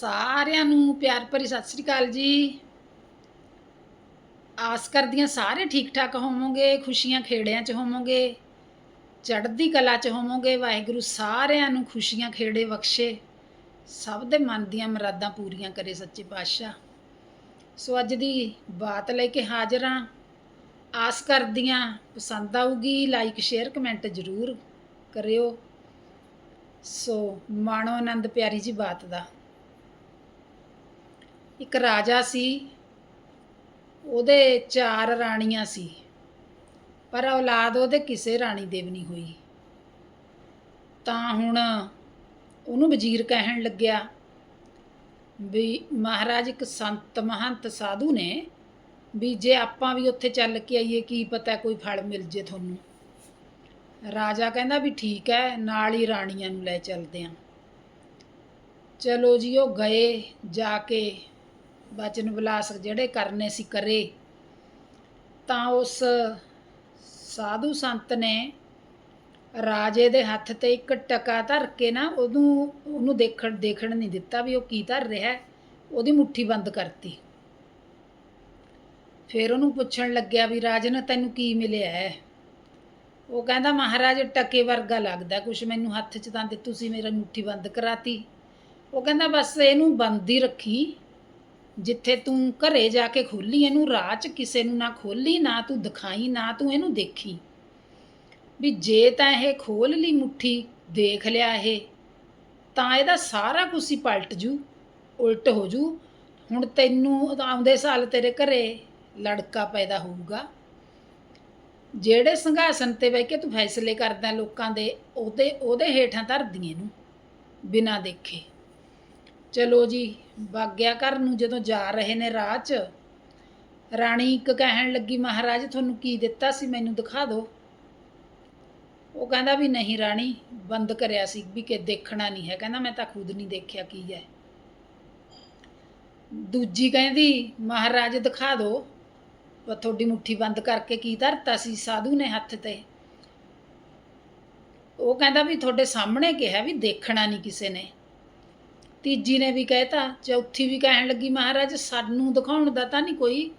ਸਾਰਿਆਂ ਨੂੰ ਪਿਆਰ ਭਰੀ ਸਤਿ ਸ੍ਰੀ ਅਕਾਲ ਜੀ। ਆਸ ਕਰਦੀਆਂ ਸਾਰੇ ਠੀਕ ਠਾਕ ਹੋਵੋਗੇ, ਖੁਸ਼ੀਆਂ ਖੇੜਿਆਂ 'ਚ ਹੋਵੋਗੇ, ਚੜ੍ਹਦੀ ਕਲਾ 'ਚ ਹੋਵੋਗੇ, ਵਾਹਿਗੁਰੂ ਸਾਰਿਆਂ ਨੂੰ ਖੁਸ਼ੀਆਂ ਖੇੜੇ ਬਖਸ਼ੇ। ਸਭ ਦੇ ਮਨ ਦੀਆਂ ਮੁਰਾਦਾਂ ਪੂਰੀਆਂ ਕਰੇ ਸੱਚੇ ਪਾਤਸ਼ਾਹ। ਸੋ ਅੱਜ ਦੀ ਬਾਤ ਲੈ ਕੇ ਹਾਜ਼ਰ ਹਾਂ। ਆਸ ਕਰਦੀਆਂ ਪਸੰਦ ਆਊਗੀ ਲਾਈਕ ਸ਼ੇਅਰ ਕਮੈਂਟ ਜ਼ਰੂਰ ਕਰਿਓ। ਸੋ ਮਾਣੋ ਆਨੰਦ ਪਿਆਰੀ ਜੀ ਬਾਤ ਦਾ। ਇੱਕ ਰਾਜਾ ਸੀ, ਉਹਦੇ ਚਾਰ ਰਾਣੀਆਂ ਸੀ, ਪਰ ਔਲਾਦ ਉਹਦੇ ਕਿਸੇ ਰਾਣੀ ਦੇ ਵੀ ਨਹੀਂ ਹੋਈ। ਤਾਂ ਹੁਣ ਉਹਨੂੰ ਵਜ਼ੀਰ ਕਹਿਣ ਲੱਗਿਆ ਵੀ ਮਹਾਰਾਜ ਇੱਕ ਸੰਤ ਮਹੰਤ ਸਾਧੂ ਨੇ ਵੀ ਜੇ ਆਪਾਂ ਵੀ ਉੱਥੇ ਚੱਲ ਕੇ ਆਈਏ, ਕੀ ਪਤਾ ਕੋਈ ਫਲ ਮਿਲ ਜੇ ਤੁਹਾਨੂੰ। ਰਾਜਾ ਕਹਿੰਦਾ ਵੀ ਠੀਕ ਹੈ, ਨਾਲ ਹੀ ਰਾਣੀਆਂ ਨੂੰ ਲੈ ਚੱਲਦੇ ਆਂ। ਚਲੋ ਜੀ, ਉਹ ਗਏ ਜਾ ਕੇ ਬਚਨ ਵਿਲਾਸ ਜਿਹੜੇ ਕਰਨੇ ਸੀ ਕਰੇ, ਤਾਂ ਉਸ ਸਾਧੂ ਸੰਤ ਨੇ ਰਾਜੇ ਦੇ ਹੱਥ ਤੇ ਇੱਕ ਟਕਾ ਧਰ ਕੇ ਨਾ ਉਹਨੂੰ ਉਹਨੂੰ ਦੇਖਣ ਦੇਖਣ ਨਹੀਂ ਦਿੱਤਾ ਵੀ ਉਹ ਕੀ ਧਰ ਰਿਹਾ ਉਹਦੀ ਮੁੱਠੀ ਬੰਦ ਕਰਤੀ। ਫਿਰ ਉਹਨੂੰ ਪੁੱਛਣ ਲੱਗਿਆ ਵੀ ਰਾਜਨ ਤੈਨੂੰ ਕੀ ਮਿਲਿਆ ਹੈ? ਉਹ ਕਹਿੰਦਾ, ਮਹਾਰਾਜ, ਟਕੇ ਵਰਗਾ ਲੱਗਦਾ, ਕੁਛ ਮੈਨੂੰ ਹੱਥ 'ਚ ਤਾਂ ਦੇ ਤੁਸੀਂ ਮੇਰਾ ਮੁੱਠੀ ਬੰਦ ਕਰਾਤੀ। ਉਹ ਕਹਿੰਦਾ, ਬਸ ਇਹਨੂੰ ਬੰਦ ਹੀ ਰੱਖੀ। ਜਿੱਥੇ ਤੂੰ ਘਰੇ ਜਾ ਕੇ ਖੋਲੀ, ਇਹਨੂੰ ਰਾਹ 'ਚ ਕਿਸੇ ਨੂੰ ਨਾ ਖੋਲੀ, ਨਾ ਤੂੰ ਦਿਖਾਈ, ਨਾ ਤੂੰ ਇਹਨੂੰ ਦੇਖੀ। ਵੀ ਜੇ ਤਾਂ ਇਹ ਖੋਲ ਲਈ ਮੁੱਠੀ, ਦੇਖ ਲਿਆ ਇਹ, ਤਾਂ ਇਹਦਾ ਸਾਰਾ ਕੁਝ ਹੀ ਪਲਟ ਜੂ, ਉਲਟ ਹੋ ਜੂ। ਹੁਣ ਤੈਨੂੰ ਆਉਂਦੇ ਸਾਲ ਤੇਰੇ ਘਰੇ ਲੜਕਾ ਪੈਦਾ ਹੋਊਗਾ। ਜਿਹੜੇ ਸੰਘਾਸਨ ਤੇ ਬਹਿ ਕੇ ਤੂੰ ਫੈਸਲੇ ਕਰਦਾ ਲੋਕਾਂ ਦੇ, ਉਹਦੇ ਉਹਦੇ ਹੇਠਾਂ ਧਰਦੀ ਇਹਨੂੰ, ਬਿਨਾਂ ਦੇਖੇ। ਚਲੋ ਜੀ, ਬਾਗਿਆ ਘਰ ਨੂੰ ਜਦੋਂ ਜਾ ਰਹੇ ਨੇ ਰਾਹ 'ਚ, ਰਾਣੀ ਇੱਕ ਕਹਿਣ ਲੱਗੀ, ਮਹਾਰਾਜ, ਤੁਹਾਨੂੰ ਕੀ ਦਿੱਤਾ ਸੀ? ਮੈਨੂੰ ਦਿਖਾ ਦਿਓ। ਉਹ ਕਹਿੰਦਾ ਵੀ ਨਹੀਂ ਰਾਣੀ, ਬੰਦ ਕਰਿਆ ਸੀ ਵੀ ਕਿ ਦੇਖਣਾ ਨਹੀਂ ਹੈ। ਕਹਿੰਦਾ, ਮੈਂ ਤਾਂ ਖੁਦ ਨਹੀਂ ਦੇਖਿਆ ਕੀ ਹੈ। ਦੂਜੀ ਕਹਿੰਦੀ, ਮਹਾਰਾਜ, ਦਿਖਾ ਦਿਓ। ਤੁਹਾਡੀ ਮੁੱਠੀ ਬੰਦ ਕਰਕੇ ਕੀ ਧਰਤਾ ਸੀ? ਸਾਧੂ ਨੇ ਹੱਥ ਤੇ। ਉਹ ਕਹਿੰਦਾ ਵੀ ਤੁਹਾਡੇ ਸਾਹਮਣੇ ਕਿਹਾ ਵੀ ਦੇਖਣਾ ਨਹੀਂ ਕਿਸੇ ਨੇ। ਤੀਜੀ ਨੇ ਵੀ ਕਹਿਤਾ, ਚੌਥੀ ਵੀ ਕਹਿਣ ਲੱਗੀ, ਮਹਾਰਾਜ, ਸਾਨੂੰ ਦਿਖਾਉਣ ਦਾ ਤਾਂ ਨਹੀਂ ਕੋਈ।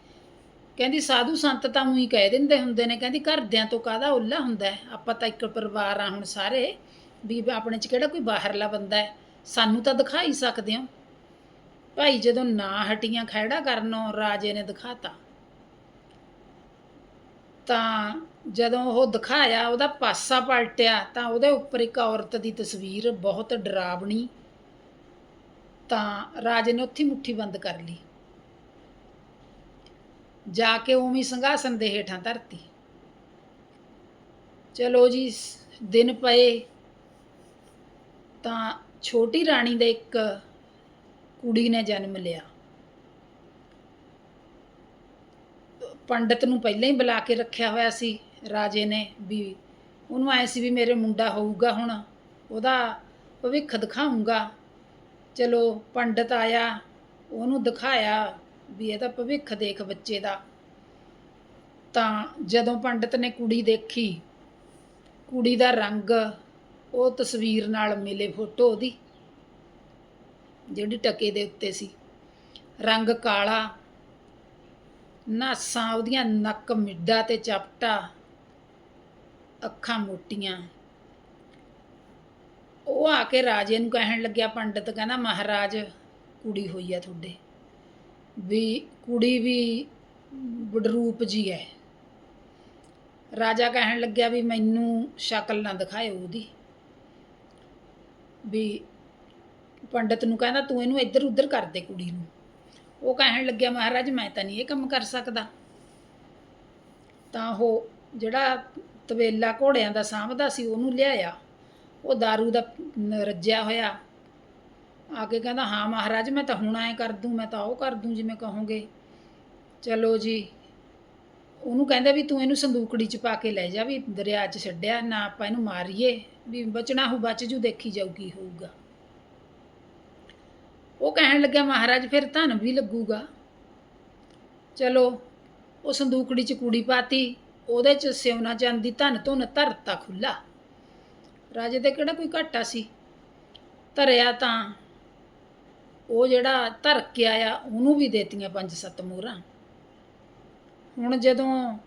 ਕਹਿੰਦੀ, ਸਾਧੂ ਸੰਤ ਤਾਂ ਉਹੀ ਕਹਿ ਦਿੰਦੇ ਹੁੰਦੇ ਨੇ। ਕਹਿੰਦੀ, ਘਰਦਿਆਂ ਤੋਂ ਕਾਹਦਾ ਉੱਲਾ ਹੁੰਦਾ ਹੈ? ਆਪਾਂ ਤਾਂ ਇੱਕ ਪਰਿਵਾਰ ਆ ਹੁਣ ਸਾਰੇ। ਵੀ ਆਪਣੇ 'ਚ ਕਿਹੜਾ ਕੋਈ ਬਾਹਰਲਾ ਬੰਦਾ ਹੈ? ਸਾਨੂੰ ਤਾਂ ਦਿਖਾ ਹੀ ਸਕਦੇ ਹੋ। ਭਾਈ ਜਦੋਂ ਨਾ ਹਟੀਆਂ ਖਹਿੜਾ ਕਰਨੋਂ ਰਾਜੇ ਨੇ ਦਿਖਾਤਾ। ਤਾਂ ਜਦੋਂ ਉਹ ਦਿਖਾਇਆ, ਉਹਦਾ ਪਾਸਾ ਪਲਟਿਆ, ਤਾਂ ਉਹਦੇ ਉੱਪਰ ਇੱਕ ਔਰਤ ਦੀ ਤਸਵੀਰ ਬਹੁਤ ਡਰਾਵਣੀ ਤਾਂ ਰਾਜੇ ਨੇ ਉੱਥੇ ਮੁੱਠੀ ਬੰਦ ਕਰ ਲਈ। ਜਾ ਕੇ ਉਵੇਂ ਸੰਘਾਸਨ ਦੇ ਹੇਠਾਂ ਧਰਤੀ। ਚਲੋ ਜੀ, ਦਿਨ ਪਏ। ਤਾਂ ਛੋਟੀ ਰਾਣੀ ਦੇ ਇੱਕ ਕੁੜੀ ਨੇ ਜਨਮ ਲਿਆ। ਪੰਡਤ ਨੂੰ ਪਹਿਲਾਂ ਹੀ ਬੁਲਾ ਕੇ ਰੱਖਿਆ ਹੋਇਆ ਸੀ ਰਾਜੇ ਨੇ ਵੀ, ਉਹਨੂੰ ਐ ਸੀ ਵੀ ਮੇਰੇ ਮੁੰਡਾ ਹੋਊਗਾ ਹੁਣ, ਉਹਦਾ ਭਵਿੱਖ ਦਿਖਾਊਂਗਾ। ਚਲੋ ਪੰਡਤ ਆਇਆ, ਉਹਨੂੰ ਦਿਖਾਇਆ ਵੀ ਇਹਦਾ ਭਵਿੱਖ ਦੇਖ ਬੱਚੇ ਦਾ। ਤਾਂ ਜਦੋਂ ਪੰਡਤ ਨੇ ਕੁੜੀ ਦੇਖੀ, ਕੁੜੀ ਦਾ ਰੰਗ ਉਹ ਤਸਵੀਰ ਨਾਲ ਮਿਲੇ ਫੋਟੋ ਉਹਦੀ, ਜਿਹੜੀ ਟਕੇ ਦੇ ਉੱਤੇ ਸੀ। ਰੰਗ ਕਾਲਾ, ਨਾਸਾਂ ਉਹਦੀਆਂ ਨੱਕ ਮਿੱਡਾ ਤੇ ਚਪਟਾ, ਅੱਖਾਂ ਮੋਟੀਆਂ। ਉਹ ਆ ਕੇ ਰਾਜੇ ਨੂੰ ਕਹਿਣ ਲੱਗਿਆ, ਪੰਡਤ ਕਹਿੰਦਾ, ਮਹਾਰਾਜ, ਕੁੜੀ ਹੋਈ ਆ ਤੁਹਾਡੇ। ਵੀ ਕੁੜੀ ਵੀ ਬਡਰੂਪ ਜੀ ਹੈ ਰਾਜਾ ਕਹਿਣ ਲੱਗਿਆ ਵੀ ਮੈਨੂੰ ਸ਼ਕਲ ਨਾ ਦਿਖਾਇਓ ਉਹਦੀ। ਵੀ ਪੰਡਤ ਨੂੰ ਕਹਿੰਦਾ, ਤੂੰ ਇਹਨੂੰ ਇੱਧਰ ਉੱਧਰ ਕਰ ਦੇ ਕੁੜੀ ਨੂੰ। ਉਹ ਕਹਿਣ ਲੱਗਿਆ, ਮਹਾਰਾਜ, ਮੈਂ ਤਾਂ ਨਹੀਂ ਇਹ ਕੰਮ ਕਰ ਸਕਦਾ। ਤਾਂ ਉਹ ਜਿਹੜਾ ਤਵੇਲਾ ਘੋੜਿਆਂ ਦਾ ਸਾਂਭਦਾ ਸੀ, ਉਹਨੂੰ ਲਿਆਇਆ। ਉਹ दारू ਦਾ ਰੱਜਿਆ ਹੋਇਆ। ਆ ਕੇ ਕਹਿੰਦਾ, ਹਾਂ ਮਹਾਰਾਜ, ਮੈਂ ਤਾਂ ਹੁਣ ਐ ਕਰ ਦੂੰ, ਮੈਂ ਤਾਂ ਉਹ ਕਰ ਦੂੰ ਜਿਵੇਂ ਕਹੋਗੇ। ਚਲੋ ਜੀ। ਉਹਨੂੰ ਕਹਿੰਦਾ ਵੀ ਤੂੰ ਇਹਨੂੰ ਸੰਦੂਕੜੀ 'ਚ ਪਾ ਕੇ ਲੈ ਜਾ, ਵੀ ਦਰਿਆ 'ਚ ਛੱਡਿਆ, ਨਾ ਆਪਾਂ ਇਹਨੂੰ ਮਾਰੀਏ, ਵੀ ਬਚਣਾ ਹੋ ਬਚ ਜੂ, ਦੇਖੀ ਜਾਊ ਕੀ ਹੋਊਗਾ। ਉਹ ਕਹਿਣ ਲੱਗਿਆ, ਮਹਾਰਾਜ, ਫਿਰ ਧਨ ਵੀ ਲੱਗੂਗਾ। ਚਲੋ, ਉਹ ਸੰਦੂਕੜੀ 'ਚ ਕੁੜੀ ਪਾਤੀ, ਉਹਦੇ 'ਚ ਸਿਉਨਾ ਚਾਂਦੀ, ਧਨ ਧੁਨ ਧਰਤਾ ਖੁੱਲਾ ਰਾਜੇ ਦੇ ਕਿਹੜਾ ਕੋਈ ਘਾਟਾ ਸੀ? ਧਰਿਆ ਤਾਂ ਉਹ ਜਿਹੜਾ ਧਰ ਕੇ ਆਇਆ, ਉਹਨੂੰ ਵੀ ਦੇਤੀਆਂ ਪੰਜ ਸੱਤ ਮੋਹਰਾਂ। ਹੁਣ ਜਦੋਂ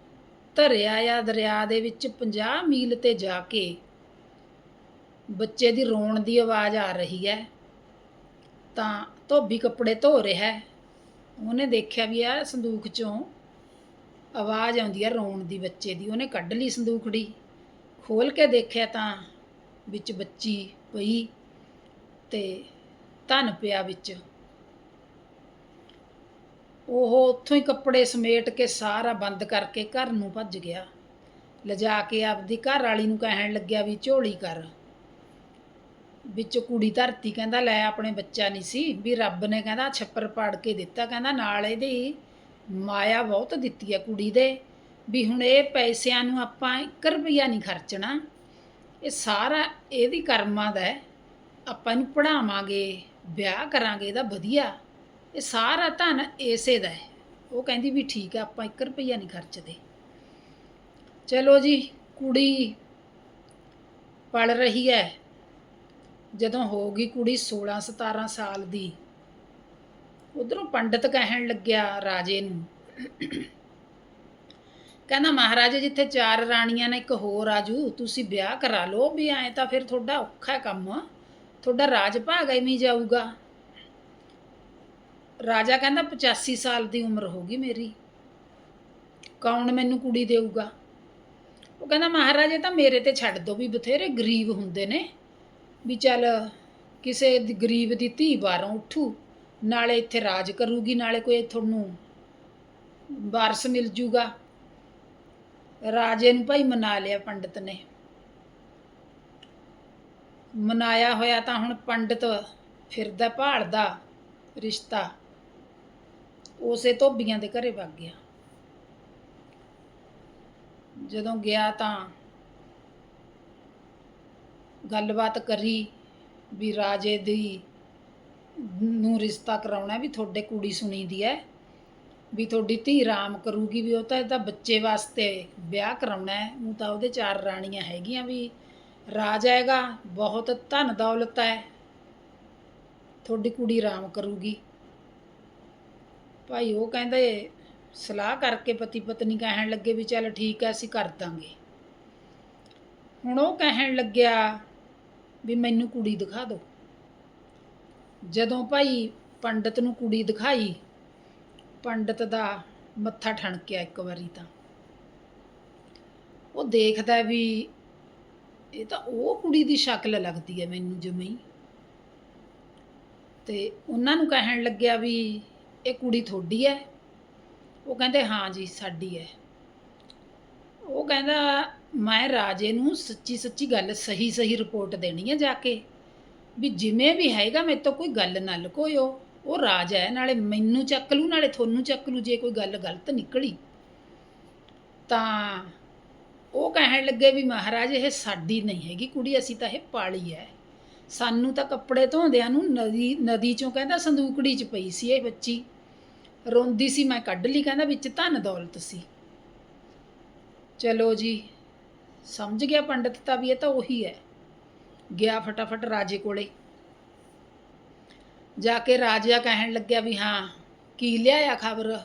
ਧਰਿਆ ਆ ਦਰਿਆ ਦੇ ਵਿੱਚ 50 ਮੀਲ ਤੇ ਜਾ ਕੇ ਬੱਚੇ ਦੀ ਰੋਣ ਦੀ ਆਵਾਜ਼ ਆ ਰਹੀ ਹੈ, ਤਾਂ ਧੋਬੀ ਕੱਪੜੇ ਧੋ ਰਿਹਾ ਉਹਨੇ ਦੇਖਿਆ ਵੀ ਆ ਸੰਦੂਖ ਚੋਂ ਆਵਾਜ਼ ਆਉਂਦੀ ਹੈ ਰੋਣ ਦੀ ਬੱਚੇ ਦੀ। ਉਹਨੇ ਕੱਢ ਲਈ ਸੰਦੂਖੜੀ। ਖੋਲ ਕੇ ਦੇਖਿਆ ਤਾਂ ਵਿੱਚ ਬੱਚੀ ਪਈ ਤੇ ਧਨ ਪਿਆ ਵਿੱਚ। ਉਹ ਉੱਥੋਂ ਹੀ ਕੱਪੜੇ ਸਮੇਟ ਕੇ ਸਾਰਾ ਬੰਦ ਕਰਕੇ ਘਰ ਨੂੰ ਭੱਜ ਗਿਆ। ਲਿਜਾ ਕੇ ਆਪਦੀ ਘਰ ਵਾਲੀ ਨੂੰ ਕਹਿਣ ਲੱਗਿਆ ਵੀ, ਝੋਲੀ ਕਰ। ਵਿੱਚ ਕੁੜੀ ਧਰਤੀ ਕਹਿੰਦਾ, ਲੈ, ਆਪਣੇ ਬੱਚਾ ਨਹੀਂ ਸੀ। ਵੀ ਰੱਬ ਨੇ ਕਹਿੰਦਾ, ਛੱਪਰ ਪਾੜ ਕੇ ਦਿੱਤਾ। ਕਹਿੰਦਾ, ਨਾਲ ਇਹਦੀ ਮਾਇਆ ਬਹੁਤ ਦਿੱਤੀ ਹੈ ਕੁੜੀ ਦੇ। ਵੀ ਹੁਣ ਇਹ ਪੈਸਿਆਂ ਨੂੰ ਆਪਾਂ 1 ਰੁਪਈਆ ਨਹੀਂ ਖਰਚਣਾ। ਇਹ ਸਾਰਾ ਇਹਦੀ ਕਰਮਾਂ ਦਾ ਹੈ। ਆਪਾਂ ਇਹਨੂੰ ਪੜਾਵਾਂਗੇ ਵਿਆਹ ਕਰਾਂਗੇ, ਇਹਦਾ ਵਧੀਆ। ਇਹ ਸਾਰਾ ਧਨ ਇਸੇ ਦਾ ਹੈ। ਉਹ ਕਹਿੰਦੀ ਵੀ ਠੀਕ ਹੈ, ਆਪਾਂ 1 ਰੁਪਈਆ ਨਹੀਂ ਖਰਚਦੇ। ਚਲੋ ਜੀ, ਕੁੜੀ ਪੜ ਰਹੀ ਹੈ। ਜਦੋਂ ਹੋ ਗਈ ਕੁੜੀ 16 17 ਸਾਲ ਦੀ। ਉਧਰੋਂ ਪੰਡਤ ਕਹਿਣ ਲੱਗਿਆ ਰਾਜੇ ਨੂੰ ਕਹਿੰਦਾ, ਮਹਾਰਾਜਾ, ਜਿੱਥੇ ਚਾਰ ਰਾਣੀਆਂ ਨੇ ਇੱਕ ਹੋਰ ਆਜੂ, ਤੁਸੀਂ ਵਿਆਹ ਕਰਾ ਲਓ, ਵੀ ਐਂ ਤਾਂ ਫਿਰ ਤੁਹਾਡਾ ਔਖਾ ਕੰਮ ਤੁਹਾਡਾ ਰਾਜ ਭਾਗ ਐਵੇਂ ਜਾਊਗਾ। ਰਾਜਾ ਕਹਿੰਦਾ 85 ਸਾਲ ਦੀ ਉਮਰ ਹੋ ਗਈ ਮੇਰੀ। ਕੌਣ ਮੈਨੂੰ ਕੁੜੀ ਦੇਊਗਾ? ਉਹ ਕਹਿੰਦਾ, ਮਹਾਰਾਜਾ, ਤਾਂ ਮੇਰੇ ਤੇ ਛੱਡ ਦੋ, ਵੀ ਬਥੇਰੇ ਗਰੀਬ ਹੁੰਦੇ ਨੇ। ਵੀ ਚੱਲ, ਕਿਸੇ ਗਰੀਬ ਦੀ ਧੀ ਬਾਹਰੋਂ ਉੱਠੂ, ਨਾਲੇ ਇੱਥੇ ਰਾਜ ਕਰੂਗੀ, ਨਾਲੇ ਕੋਈ ਤੁਹਾਨੂੰ ਵਾਰਸ ਮਿਲ ਜੂਗਾ। ਰਾਜੇ ਨੂੰ ਭਾਈ ਮਨਾ ਲਿਆ ਪੰਡਤ ਨੇ। ਮਨਾਇਆ ਹੋਇਆ ਤਾਂ ਹੁਣ ਪੰਡਤ ਫਿਰਦਾ, ਭਾਲਦਾ ਰਿਸ਼ਤਾ। ਉਸੇ ਧੋਬੀਆਂ ਦੇ ਘਰੇ ਵਗ ਗਿਆ। ਜਦੋਂ ਗਿਆ ਤਾਂ ਗੱਲਬਾਤ ਕਰੀ ਵੀ ਰਾਜੇ ਦੀ ਨੂੰ ਰਿਸ਼ਤਾ ਕਰਾਉਣਾ ਵੀ ਤੁਹਾਡੇ ਕੁੜੀ ਸੁਣੀ ਦੀ ਹੈ ਵੀ ਤੁਹਾਡੀ ਧੀ ਰਾਮ ਕਰੂਗੀ ਵੀ ਉਹ ਤਾਂ ਇਹਦਾ ਬੱਚੇ ਵਾਸਤੇ ਵਿਆਹ ਕਰਾਉਣਾ ਹੈ। ਉਹ ਤਾਂ ਉਹਦੇ ਚਾਰ ਰਾਣੀਆਂ ਹੈਗੀਆਂ ਵੀ। ਰਾਜ ਆਏਗਾ, ਬਹੁਤ ਧਨ ਦੌਲਤ ਹੈ। ਤੁਹਾਡੀ ਕੁੜੀ ਰਾਮ ਕਰੂਗੀ। ਭਾਈ ਉਹ ਕਹਿੰਦੇ ਸਲਾਹ ਕਰਕੇ ਪਤੀ ਪਤਨੀ ਕਹਿਣ ਲੱਗੇ ਵੀ ਚੱਲ ਠੀਕ ਹੈ, ਅਸੀਂ ਕਰ ਦਾਂਗੇ। ਹੁਣ ਉਹ ਕਹਿਣ ਲੱਗਿਆ ਵੀ ਮੈਨੂੰ ਕੁੜੀ ਦਿਖਾ ਦਿਓ। ਜਦੋਂ ਭਾਈ ਪੰਡਤ ਨੂੰ ਕੁੜੀ ਦਿਖਾਈ ਪੰਡਤ ਦਾ ਮੱਥਾ ਠਣਕਿਆ ਇੱਕ ਵਾਰੀ ਤਾਂ। ਉਹ ਦੇਖਦਾ ਵੀ ਇਹ ਤਾਂ ਉਹ ਕੁੜੀ ਦੀ ਸ਼ਕਲ ਲੱਗਦੀ ਹੈ ਮੈਨੂੰ ਜਮਈ ਤੇ ਉਹਨਾਂ ਨੂੰ ਕਹਿਣ ਲੱਗਿਆ ਵੀ ਇਹ ਕੁੜੀ ਤੁਹਾਡੀ ਹੈ। ਉਹ ਕਹਿੰਦੇ, ਹਾਂ ਜੀ, ਸਾਡੀ ਹੈ। ਉਹ ਕਹਿੰਦਾ, ਮੈਂ ਰਾਜੇ ਨੂੰ ਸੱਚੀ ਸੱਚੀ ਗੱਲ ਸਹੀ ਸਹੀ ਰਿਪੋਰਟ ਦੇਣੀ ਹੈ ਜਾ ਕੇ। ਵੀ ਜਿਵੇਂ ਵੀ ਹੈਗਾ, ਮੇਰੇ ਤੋਂ ਕੋਈ ਗੱਲ ਨਾ ਲੁਕੋਇਓ। ਉਹ ਰਾਜ ਹੈ, ਨਾਲੇ ਮੈਨੂੰ ਚੱਕ ਲੂ ਨਾਲੇ ਤੁਹਾਨੂੰ ਚੱਕ ਲੂ ਜੇ ਕੋਈ ਗੱਲ ਗਲਤ ਨਿਕਲੀ। ਤਾਂ ਉਹ ਕਹਿਣ ਲੱਗੇ ਵੀ ਮਹਾਰਾਜ, ਇਹ ਸਾਡੀ ਨਹੀਂ ਹੈਗੀ ਕੁੜੀ, ਅਸੀਂ ਤਾਂ ਇਹ ਪਾਲੀ ਹੈ। ਸਾਨੂੰ ਤਾਂ ਕੱਪੜੇ ਧੋਂਦਿਆਂ ਨੂੰ ਨਦੀ ਨਦੀ ਚੋਂ ਕਹਿੰਦਾ ਸੰਦੂਕੜੀ 'ਚ ਪਈ ਸੀ ਇਹ ਬੱਚੀ। ਰੋਂਦੀ ਸੀ, ਮੈਂ ਕੱਢ ਲਈ, ਕਹਿੰਦਾ ਵਿੱਚ ਧਨ ਦੌਲਤ ਸੀ। ਚਲੋ ਜੀ, ਸਮਝ ਗਿਆ ਪੰਡਤ ਤਾਂ ਵੀ ਇਹ ਤਾਂ ਉਹੀ ਹੈ। ਗਿਆ ਫਟਾਫਟ ਰਾਜੇ ਕੋਲੇ। ਜਾ ਕੇ ਰਾਜਾ ਕਹਿਣ ਲੱਗਿਆ ਵੀ ਹਾਂ, ਕੀ ਲਿਆਇਆ ਖਬਰ?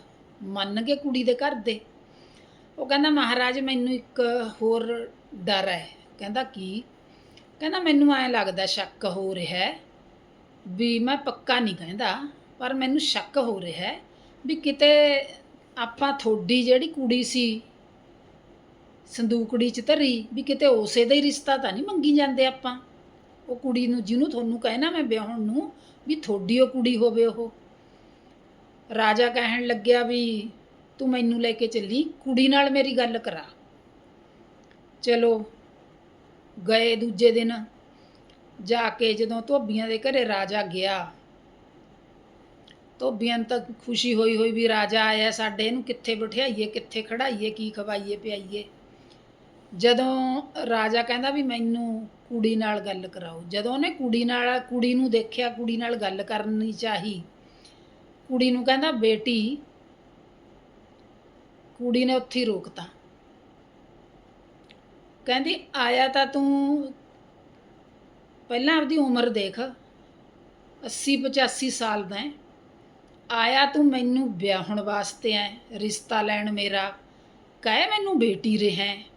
ਮੰਨ ਗਏ ਕੁੜੀ ਦੇ ਘਰ ਦੇ। ਉਹ ਕਹਿੰਦਾ, ਮਹਾਰਾਜ, ਮੈਨੂੰ ਇੱਕ ਹੋਰ ਡਰ ਹੈ। ਕਹਿੰਦਾ, ਕੀ? ਕਹਿੰਦਾ, ਮੈਨੂੰ ਐਂ ਲੱਗਦਾ ਸ਼ੱਕ ਹੋ ਰਿਹਾ ਹੈ ਵੀ ਮੈਂ ਪੱਕਾ ਨਹੀਂ ਕਹਿੰਦਾ, ਪਰ ਮੈਨੂੰ ਸ਼ੱਕ ਹੋ ਰਿਹਾ ਹੈ ਵੀ ਕਿਤੇ ਆਪਾਂ ਥੋੜੀ ਜਿਹੜੀ ਕੁੜੀ ਸੀ, ਸੰਦੂਕੜੀ ਚ ਧਰੀ, ਵੀ ਕਿਤੇ ਉਸੇ ਦਾ ਹੀ ਰਿਸ਼ਤਾ ਤਾਂ ਨਹੀਂ ਮੰਗੀ ਜਾਂਦੇ ਆਪਾਂ? ਉਹ ਕੁੜੀ ਨੂੰ, ਜਿਹਨੂੰ ਤੁਹਾਨੂੰ ਕਹਿਣਾ ਮੈਂ ਵਿਆਹਣ ਨੂੰ ਵੀ ਥੋੜੀ ਉਹ ਕੁੜੀ ਹੋਵੇ ਉਹ। ਰਾਜਾ ਕਹਿਣ ਲੱਗਿਆ ਵੀ ਤੂੰ ਮੈਨੂੰ ਲੈ ਕੇ ਚੱਲੀ, ਕੁੜੀ ਨਾਲ ਮੇਰੀ ਗੱਲ ਕਰਾ। ਚਲੋ, ਗਏ ਦੂਜੇ ਦਿਨ। ਜਾ ਕੇ ਜਦੋਂ ਧੋਬੀਆਂ ਦੇ ਘਰੇ ਰਾਜਾ ਗਿਆ, ਧੋਬੀਆਂ ਨੂੰ ਤਾਂ ਖੁਸ਼ੀ ਹੋਈ ਹੋਈ ਵੀ ਰਾਜਾ ਆਇਆ ਸਾਡੇ, ਇਹਨੂੰ ਕਿੱਥੇ ਬਿਠਾਈਏ, ਕਿੱਥੇ ਖੜਾਈਏ, ਕੀ ਖਵਾਈਏ, ਪਿਆਈਏ। ਜਦੋਂ ਰਾਜਾ ਕਹਿੰਦਾ ਵੀ ਮੈਨੂੰ ਕੁੜੀ ਨਾਲ ਗੱਲ ਕਰਾਓ, ਜਦੋਂ ਉਹਨੇ ਕੁੜੀ ਨਾਲ, ਕੁੜੀ ਨੂੰ ਦੇਖਿਆ, ਕੁੜੀ ਨਾਲ ਗੱਲ ਕਰਨੀ ਚਾਹੀ, ਕੁੜੀ ਨੂੰ ਕਹਿੰਦਾ, ਬੇਟੀ, ਕੁੜੀ ਨੇ ਉੱਥੇ ਹੀ ਰੋਕਤਾ ਕਹਿੰਦੀ, ਆਇਆ ਤਾਂ ਤੂੰ ਪਹਿਲਾਂ ਆਪਦੀ ਉਮਰ ਦੇਖ 80 85 ਸਾਲ ਦਾ ਹੈ ਆਇਆ ਤੂੰ ਮੈਨੂੰ ਵਿਆਹਣ ਵਾਸਤੇ ਐ ਰਿਸ਼ਤਾ ਲੈਣ ਮੇਰਾ, ਕਹੇ ਮੈਨੂੰ ਬੇਟੀ ਰਿਹਾ ਹੈ।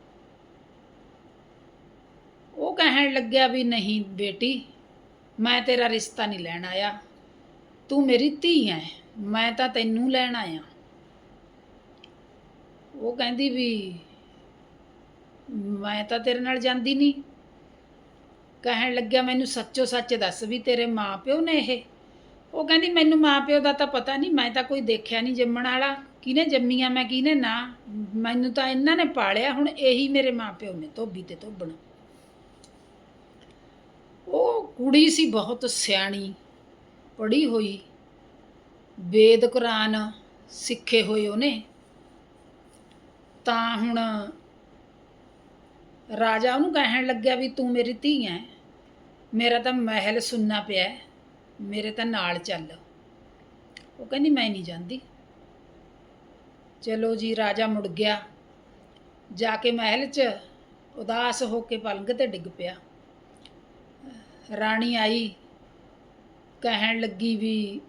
ਉਹ ਕਹਿਣ ਲੱਗਿਆ ਵੀ ਨਹੀਂ ਬੇਟੀ, ਮੈਂ ਤੇਰਾ ਰਿਸ਼ਤਾ ਨਹੀਂ ਲੈਣ ਆਇਆ। ਤੂੰ ਮੇਰੀ ਧੀ ਐ, ਮੈਂ ਤਾਂ ਤੈਨੂੰ ਲੈਣ ਆਇਆ। ਉਹ ਕਹਿੰਦੀ ਵੀ ਮੈਂ ਤਾਂ ਤੇਰੇ ਨਾਲ ਜਾਂਦੀ ਨਹੀਂ। ਕਹਿਣ ਲੱਗਿਆ ਮੈਨੂੰ ਸੱਚੋ ਸੱਚ ਦੱਸ ਵੀ ਤੇਰੇ ਮਾਪਿਓ ਨੇ ਇਹ। ਉਹ ਕਹਿੰਦੀ ਮੈਨੂੰ ਮਾਪਿਓ ਦਾ ਤਾਂ ਪਤਾ ਨਹੀਂ, ਮੈਂ ਤਾਂ ਕੋਈ ਦੇਖਿਆ ਨਹੀਂ ਜੰਮਣ ਵਾਲਾ। ਕਿਹਨੇ ਜੰਮੀਆਂ, ਮੈਂ ਕਿਹਨੇ ਨਾ। ਮੈਨੂੰ ਤਾਂ ਇਹਨਾਂ ਨੇ ਪਾਲਿਆ, ਹੁਣ ਇਹੀ ਮੇਰੇ ਮਾਪਿਓ ਨੇ ਧੋਬੀ ਤੇ ਧੋਬਣਾ। ਉਹ ਕੁੜੀ ਸੀ ਬਹੁਤ ਸਿਆਣੀ, ਪੜ੍ਹੀ ਹੋਈ। ਵੇਦ ਕੁਰਾਨ ਸਿੱਖੇ ਹੋਏ ਉਹਨੇ। ਤਾਂ ਹੁਣ ਰਾਜਾ ਉਹਨੂੰ ਕਹਿਣ ਲੱਗਿਆ ਵੀ ਤੂੰ ਮੇਰੀ ਧੀ ਐ। ਮੇਰਾ ਤਾਂ ਮਹਿਲ ਸੁੰਨਾ ਪਿਆ ਮੇਰੇ ਤਾਂ ਨਾਲ ਚੱਲ। ਉਹ ਕਹਿੰਦੀ, ਮੈਂ ਨਹੀਂ ਜਾਂਦੀ। ਚਲੋ ਜੀ, ਰਾਜਾ ਮੁੜ ਗਿਆ। ਜਾ ਕੇ ਮਹਿਲ 'ਚ ਉਦਾਸ ਹੋ ਕੇ ਪਲੰਗ ਤੇ ਡਿੱਗ ਪਿਆ। ਰਾਣੀ ਆਈ, ਕਹਿਣ ਲੱਗੀ ਵੀ,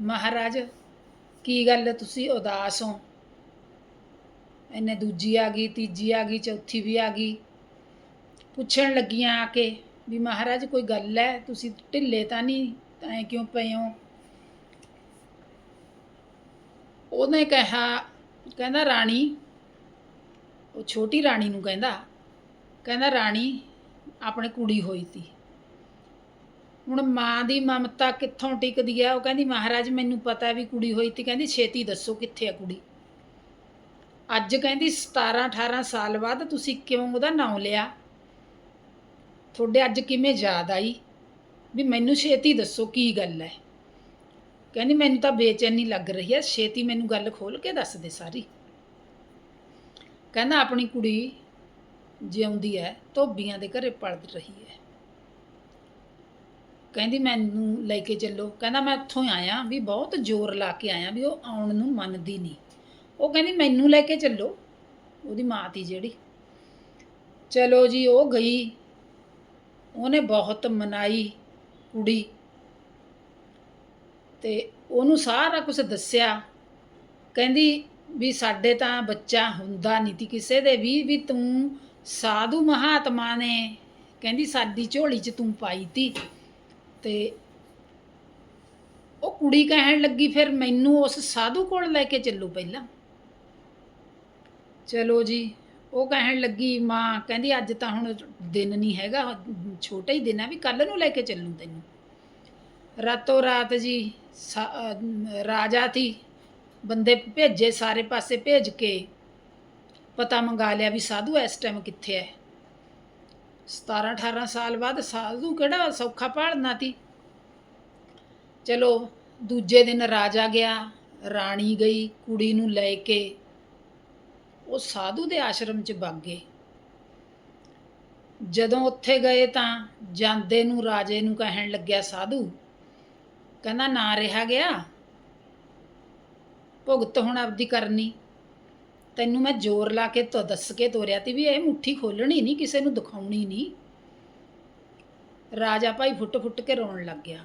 ਮਹਾਰਾਜ, ਕੀ ਗੱਲ ਤੁਸੀਂ ਉਦਾਸ ਹੋ? ਇਹਨੇ ਦੂਜੀ ਆ ਗਈ, ਤੀਜੀ ਆ ਗਈ, ਚੌਥੀ ਵੀ ਆ ਗਈ। ਪੁੱਛਣ ਲੱਗੀਆਂ ਆ ਕੇ ਵੀ, ਮਹਾਰਾਜ, ਕੋਈ ਗੱਲ ਹੈ? ਤੁਸੀਂ ਢਿੱਲੇ ਤਾਂ ਨਹੀਂ ਐ ਕਿਉਂ ਪਏ ਹੋ? ਉਹਨੇ ਕਿਹਾ, ਕਹਿੰਦਾ, ਰਾਣੀ, ਉਹ ਛੋਟੀ ਰਾਣੀ ਨੂੰ ਕਹਿੰਦਾ ਕਹਿੰਦਾ, ਰਾਣੀ, ਆਪਣੇ ਕੁੜੀ ਹੋਈ ਸੀ। ਹੁਣ ਮਾਂ ਦੀ ਮਮਤਾ ਕਿੱਥੋਂ ਟਿਕਦੀ ਆ? ਉਹ ਕਹਿੰਦੀ, ਮਹਾਰਾਜ, ਮੈਨੂੰ ਪਤਾ ਵੀ ਕੁੜੀ ਹੋਈ ਤੀ ਕਹਿੰਦੀ, ਛੇਤੀ ਦੱਸੋ ਕਿੱਥੇ ਆ ਕੁੜੀ? ਅੱਜ ਕਹਿੰਦੀ 17 18 ਸਾਲ ਬਾਅਦ ਤੁਸੀਂ ਕਿਉਂ ਉਹਦਾ ਨਾਮ ਲਿਆ? ਤੁਹਾਡੇ ਅੱਜ ਕਿਵੇਂ ਯਾਦ ਆਈ? ਵੀ ਮੈਨੂੰ ਛੇਤੀ ਦੱਸੋ ਕੀ ਗੱਲ ਹੈ ਕਹਿੰਦੀ, ਮੈਨੂੰ ਤਾਂ ਬੇਚੈਨੀ ਲੱਗ ਰਹੀ ਹੈ ਛੇਤੀ ਮੈਨੂੰ ਗੱਲ ਖੋਲ ਕੇ ਦੱਸ ਦੇ ਸਾਰੀ। ਕਹਿੰਦਾ, ਆਪਣੀ ਕੁੜੀ ਜਿਉਂਦੀ ਹੈ ਧੋਬੀਆਂ ਦੇ ਘਰੇ ਪਲਦ ਰਹੀ ਹੈ ਕਹਿੰਦੀ ਮੈਨੂੰ ਲੈ ਕੇ ਚੱਲੋ। ਕਹਿੰਦਾ ਮੈਂ ਉੱਥੋਂ ਹੀ ਆਇਆ ਵੀ ਬਹੁਤ ਜ਼ੋਰ ਲਾ ਕੇ ਆਇਆ ਵੀ ਉਹ ਆਉਣ ਨੂੰ ਮੰਨਦੀ ਨਹੀਂ। ਉਹ ਕਹਿੰਦੀ ਮੈਨੂੰ ਲੈ ਕੇ ਚੱਲੋ, ਉਹਦੀ ਮਾਂ ਤੀ ਜਿਹੜੀ। ਚਲੋ ਜੀ, ਉਹ ਗਈ। ਉਹਨੇ ਬਹੁਤ ਮਨਾਈ ਕੁੜੀ। ਤੇ ਉਹਨੂੰ ਸਾਰਾ ਕੁਝ ਦੱਸਿਆ। ਕਹਿੰਦੀ ਵੀ ਸਾਡੇ ਤਾਂ ਬੱਚਾ ਹੁੰਦਾ ਨਹੀਂ ਤੀ ਕਿਸੇ ਦੇ ਵੀ ਵੀ ਤੂੰ ਸਾਧੂ ਮਹਾਤਮਾ ਨੇ, ਕਹਿੰਦੀ ਸਾਡੀ ਝੋਲੀ 'ਚ ਤੂੰ ਪਾਈ ਤੀ। ਤੇ ਉਹ ਕੁੜੀ ਕਹਿਣ ਲੱਗੀ, ਫਿਰ ਮੈਨੂੰ ਉਸ ਸਾਧੂ ਕੋਲ ਲੈ ਕੇ ਚੱਲੋ ਪਹਿਲਾਂ। ਚਲੋ ਜੀ, ਉਹ ਕਹਿਣ ਲੱਗੀ, ਮਾਂ, ਕਹਿੰਦੀ, ਅੱਜ ਤਾਂ ਹੁਣ ਦਿਨ ਨਹੀਂ ਹੈਗਾ, ਛੋਟਾ ਹੀ ਦਿਨ ਆ ਵੀ ਕੱਲ ਨੂੰ ਲੈ ਕੇ ਚੱਲੂ ਤੈਨੂੰ। ਰਾਤੋਂ ਰਾਤ ਜੀ ਸਾ- ਅਹ, ਰਾਜਾ ਤੀ ਬੰਦੇ ਭੇਜੇ ਸਾਰੇ ਪਾਸੇ ਭੇਜ ਕੇ, ਪਤਾ ਮੰਗਾ ਲਿਆ ਵੀ ਸਾਧੂ ਇਸ ਟਾਈਮ ਕਿੱਥੇ ਹੈ। 17 18 ਸਾਲ ਬਾਅਦ ਸਾਧੂ ਕਿਹੜਾ ਸੌਖਾ ਭਾਲਣਾ ਤੀ ਚਲੋ, ਦੂਜੇ ਦਿਨ ਰਾਜਾ ਗਿਆ, ਰਾਣੀ ਗਈ, ਕੁੜੀ ਨੂੰ ਲੈ ਕੇ। ਉਹ ਸਾਧੂ ਦੇ ਆਸ਼ਰਮ 'ਚ ਵਗ ਗਏ। ਜਦੋਂ ਉੱਥੇ ਗਏ ਤਾਂ ਜਾਂਦੇ ਨੂੰ ਰਾਜੇ ਨੂੰ ਕਹਿਣ ਲੱਗਿਆ, ਸਾਧੂ, ਕਹਿੰਦਾ ਨਾ ਰਿਹਾ ਗਿਆ। ਭੁਗਤ ਹੁਣ ਆਪਦੀ ਕਰਨੀ। ਤੈਨੂੰ ਮੈਂ ਜ਼ੋਰ ਲਾ ਕੇ ਤੋ, ਦੱਸ ਕੇ ਤੋਰਿਆ ਤੀ ਵੀ ਇਹ ਮੁੱਠੀ ਖੋਲਣੀ ਨਹੀਂ ਕਿਸੇ ਨੂੰ ਦਿਖਾਉਣੀ ਨਹੀਂ ਰਾਜਾ ਭਾਈ ਫੁੱਟ ਫੁੱਟ ਕੇ ਰੋਣ ਲੱਗ ਗਿਆ।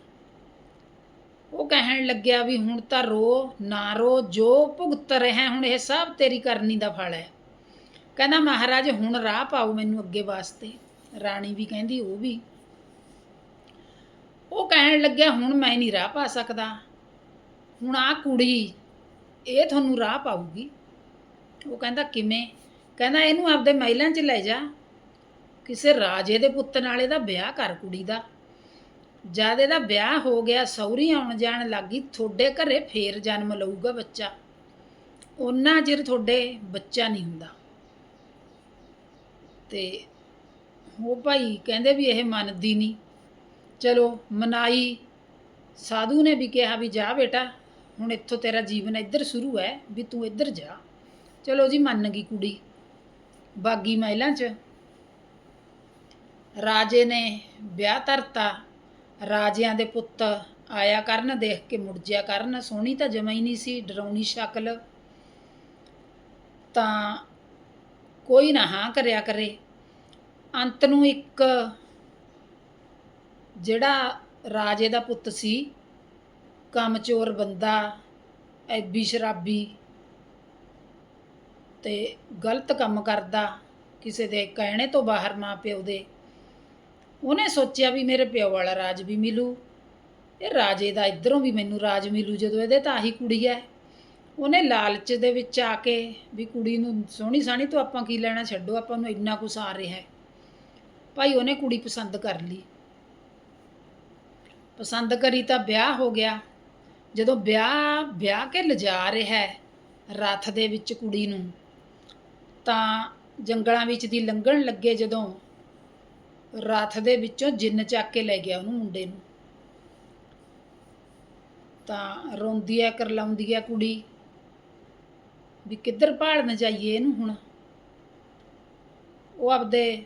ਉਹ ਕਹਿਣ ਲੱਗਿਆ ਵੀ ਹੁਣ ਤਾਂ ਰੋ, ਨਾ ਰੋ, ਜੋ ਭੁਗਤ ਰਿਹਾ ਹੁਣ ਇਹ ਸਭ ਤੇਰੀ ਕਰਨੀ ਦਾ ਫਲ ਹੈ। ਕਹਿੰਦਾ, ਮਹਾਰਾਜ, ਹੁਣ ਰਾਹ ਪਾਓ ਮੈਨੂੰ ਅੱਗੇ ਵਾਸਤੇ। ਰਾਣੀ ਵੀ ਕਹਿੰਦੀ, ਉਹ ਵੀ। ਉਹ ਕਹਿਣ ਲੱਗਿਆ, ਹੁਣ ਮੈਂ ਨਹੀਂ ਰਾਹ ਪਾ ਸਕਦਾ। ਹੁਣ ਆ ਕੁੜੀ, ਇਹ ਤੁਹਾਨੂੰ ਰਾਹ ਪਾਊਗੀ। ਉਹ ਕਹਿੰਦਾ, ਕਿਵੇਂ? ਕਹਿੰਦਾ, ਇਹਨੂੰ ਆਪਦੇ ਮਹਿਲਾਂ 'ਚ ਲੈ ਜਾ। ਕਿਸੇ ਰਾਜੇ ਦੇ ਪੁੱਤ ਨਾਲ ਇਹਦਾ ਵਿਆਹ ਕਰ ਕੁੜੀ ਦਾ। ਜਦ ਇਹਦਾ ਵਿਆਹ ਹੋ ਗਿਆ, ਸਹੁਰੀ ਆਉਣ ਜਾਣ ਲੱਗੀ, ਤੁਹਾਡੇ ਘਰੇ ਫੇਰ ਜਨਮ ਲਊਗਾ ਬੱਚਾ। ਉਹਨਾਂ ਚਿਰ ਤੁਹਾਡੇ ਬੱਚਾ ਨਹੀਂ ਹੁੰਦਾ। ਤੇ ਉਹ ਭਾਈ ਕਹਿੰਦੇ ਵੀ ਇਹ ਮੰਨਦੀ ਨਹੀਂ। ਚਲੋ, ਮਨਾਈ। ਸਾਧੂ ਨੇ ਵੀ ਕਿਹਾ ਵੀ ਜਾ ਬੇਟਾ, ਹੁਣ ਇੱਥੋਂ ਤੇਰਾ ਜੀਵਨ ਇੱਧਰ ਸ਼ੁਰੂ ਹੈ, ਵੀ ਤੂੰ ਇੱਧਰ ਜਾ। ਚਲੋ ਜੀ ਮੰਨ ਗਈ ਕੁੜੀ। ਬਾਗੀ ਮਹਿਲਾਂ 'ਚ। ਰਾਜੇ ਨੇ ਵਿਆਹ ਧਰਤਾ। ਰਾਜਿਆਂ ਦੇ ਪੁੱਤ ਆਇਆ ਕਰਨ, ਦੇਖ ਕੇ ਮੁੜ ਜਿਆ ਕਰਨ। ਸੋਹਣੀ ਤਾਂ ਜਮਾ ਹੀ ਨਹੀਂ ਸੀ, ਡਰਾਉਣੀ ਸ਼ਕਲ। ਤਾਂ ਕੋਈ ਨਾ ਹਾਂ ਕਰਿਆ ਕਰੇ। ਅੰਤ ਨੂੰ ਇੱਕ ਜਿਹੜਾ ਰਾਜੇ ਦਾ ਪੁੱਤ ਸੀ, ਕਾਮਚੋਰ ਬੰਦਾ, ਐਬੀ ਸ਼ਰਾਬੀ। ਤੇ ਗਲਤ ਕੰਮ ਕਰਦਾ ਕਿਸੇ ਦੇ ਕਹਿਣੇ ਤੋਂ ਬਾਹਰ ਮਾਂ ਪਿਓ ਦੇ। ਉਹਨੇ ਸੋਚਿਆ ਵੀ ਮੇਰੇ ਪਿਓ ਵਾਲਾ ਰਾਜ ਵੀ ਮਿਲੂ। ਇਹ ਰਾਜੇ ਦਾ ਇਧਰੋਂ ਵੀ ਮੈਨੂੰ ਰਾਜ ਮਿਲੂ ਜਦੋਂ ਇਹਦੇ ਤਾਂ ਆਹੀ ਕੁੜੀ ਹੈ। ਉਹਨੇ ਲਾਲਚ ਦੇ ਵਿੱਚ ਆ ਕੇ ਵੀ ਕੁੜੀ ਨੂੰ ਸੋਹਣੀ ਸਾਣੀ ਤੋਂ ਆਪਾਂ ਕੀ ਲੈਣਾ ਛੱਡੋ, ਆਪਾਂ ਨੂੰ ਇੰਨਾ ਕੁਛ ਆ ਰਿਹਾ ਹੈ। ਭਾਈ ਉਹਨੇ ਕੁੜੀ ਪਸੰਦ ਕਰ ਲਈ। ਪਸੰਦ ਕਰੀ ਤਾਂ ਵਿਆਹ ਹੋ ਗਿਆ। ਜਦੋਂ ਵਿਆਹ ਵਿਆਹ ਕੇ ਲਿਜਾ ਰਿਹਾ ਹੈ, ਰੱਥ ਦੇ ਵਿੱਚ ਕੁੜੀ ਨੂੰ। ਤਾਂ ਜੰਗਲਾਂ ਵਿੱਚ ਦੀ ਲੰਘਣ ਲੱਗੇ ਜਦੋਂ ਰੱਥ ਦੇ ਵਿੱਚੋਂ ਜਿੰਨ ਚੱਕ ਕੇ ਲੈ ਗਿਆ ਉਹਨੂੰ ਮੁੰਡੇ ਨੂੰ। ਤਾਂ ਰੋਂਦੀ ਐ, ਕਰਲਾਉਂਦੀ ਐ ਕੁੜੀ ਵੀ ਕਿੱਧਰ ਭਾਲਣ ਜਾਈਏ ਇਹਨੂੰ ਹੁਣ। ਉਹ ਆਪਦੇ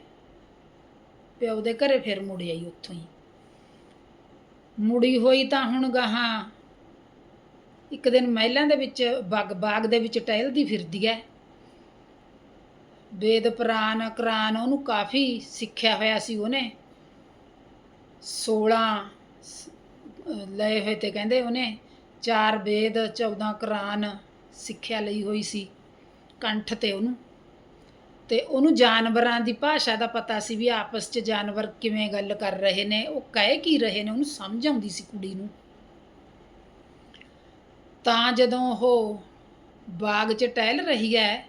ਪਿਓ ਦੇ ਘਰੇ ਫਿਰ ਮੁੜ ਆਈ ਉੱਥੋਂ ਹੀ। ਮੁੜੀ ਹੋਈ ਤਾਂ ਹੁਣ ਗਾਹਾਂ ਇੱਕ ਦਿਨ ਮਹਿਲਾਂ ਦੇ ਵਿੱਚ ਬਾਗ ਬਾਗ ਦੇ ਵਿੱਚ ਟਹਿਲਦੀ ਫਿਰਦੀ ਐ। ਵੇਦ ਪੁਰਾਨ ਕੁਰਾਨ ਉਹਨੂੰ ਕਾਫੀ ਸਿੱਖਿਆ ਹੋਇਆ ਸੀ ਉਹਨੇ। 16 ਲਏ ਹੋਏ ਤੇ ਕਹਿੰਦੇ ਉਹਨੇ, ਚਾਰ ਵੇਦ 14 ਕੁਰਾਨ ਸਿੱਖਿਆ ਲਈ ਹੋਈ ਸੀ, ਕੰਠ ਤੇ ਉਹਨੂੰ। ਤੇ ਉਹਨੂੰ ਜਾਨਵਰਾਂ ਦੀ ਭਾਸ਼ਾ ਦਾ ਪਤਾ ਸੀ ਵੀ ਆਪਸ 'ਚ ਜਾਨਵਰ ਕਿਵੇਂ ਗੱਲ ਕਰ ਰਹੇ ਨੇ, ਉਹ ਕਹਿ ਕੀ ਰਹੇ ਨੇ, ਉਹਨੂੰ ਸਮਝ ਆਉਂਦੀ ਸੀ ਕੁੜੀ ਨੂੰ। ਤਾਂ ਜਦੋਂ ਉਹ ਬਾਗ 'ਚ ਟਹਿਲ ਰਹੀ ਹੈ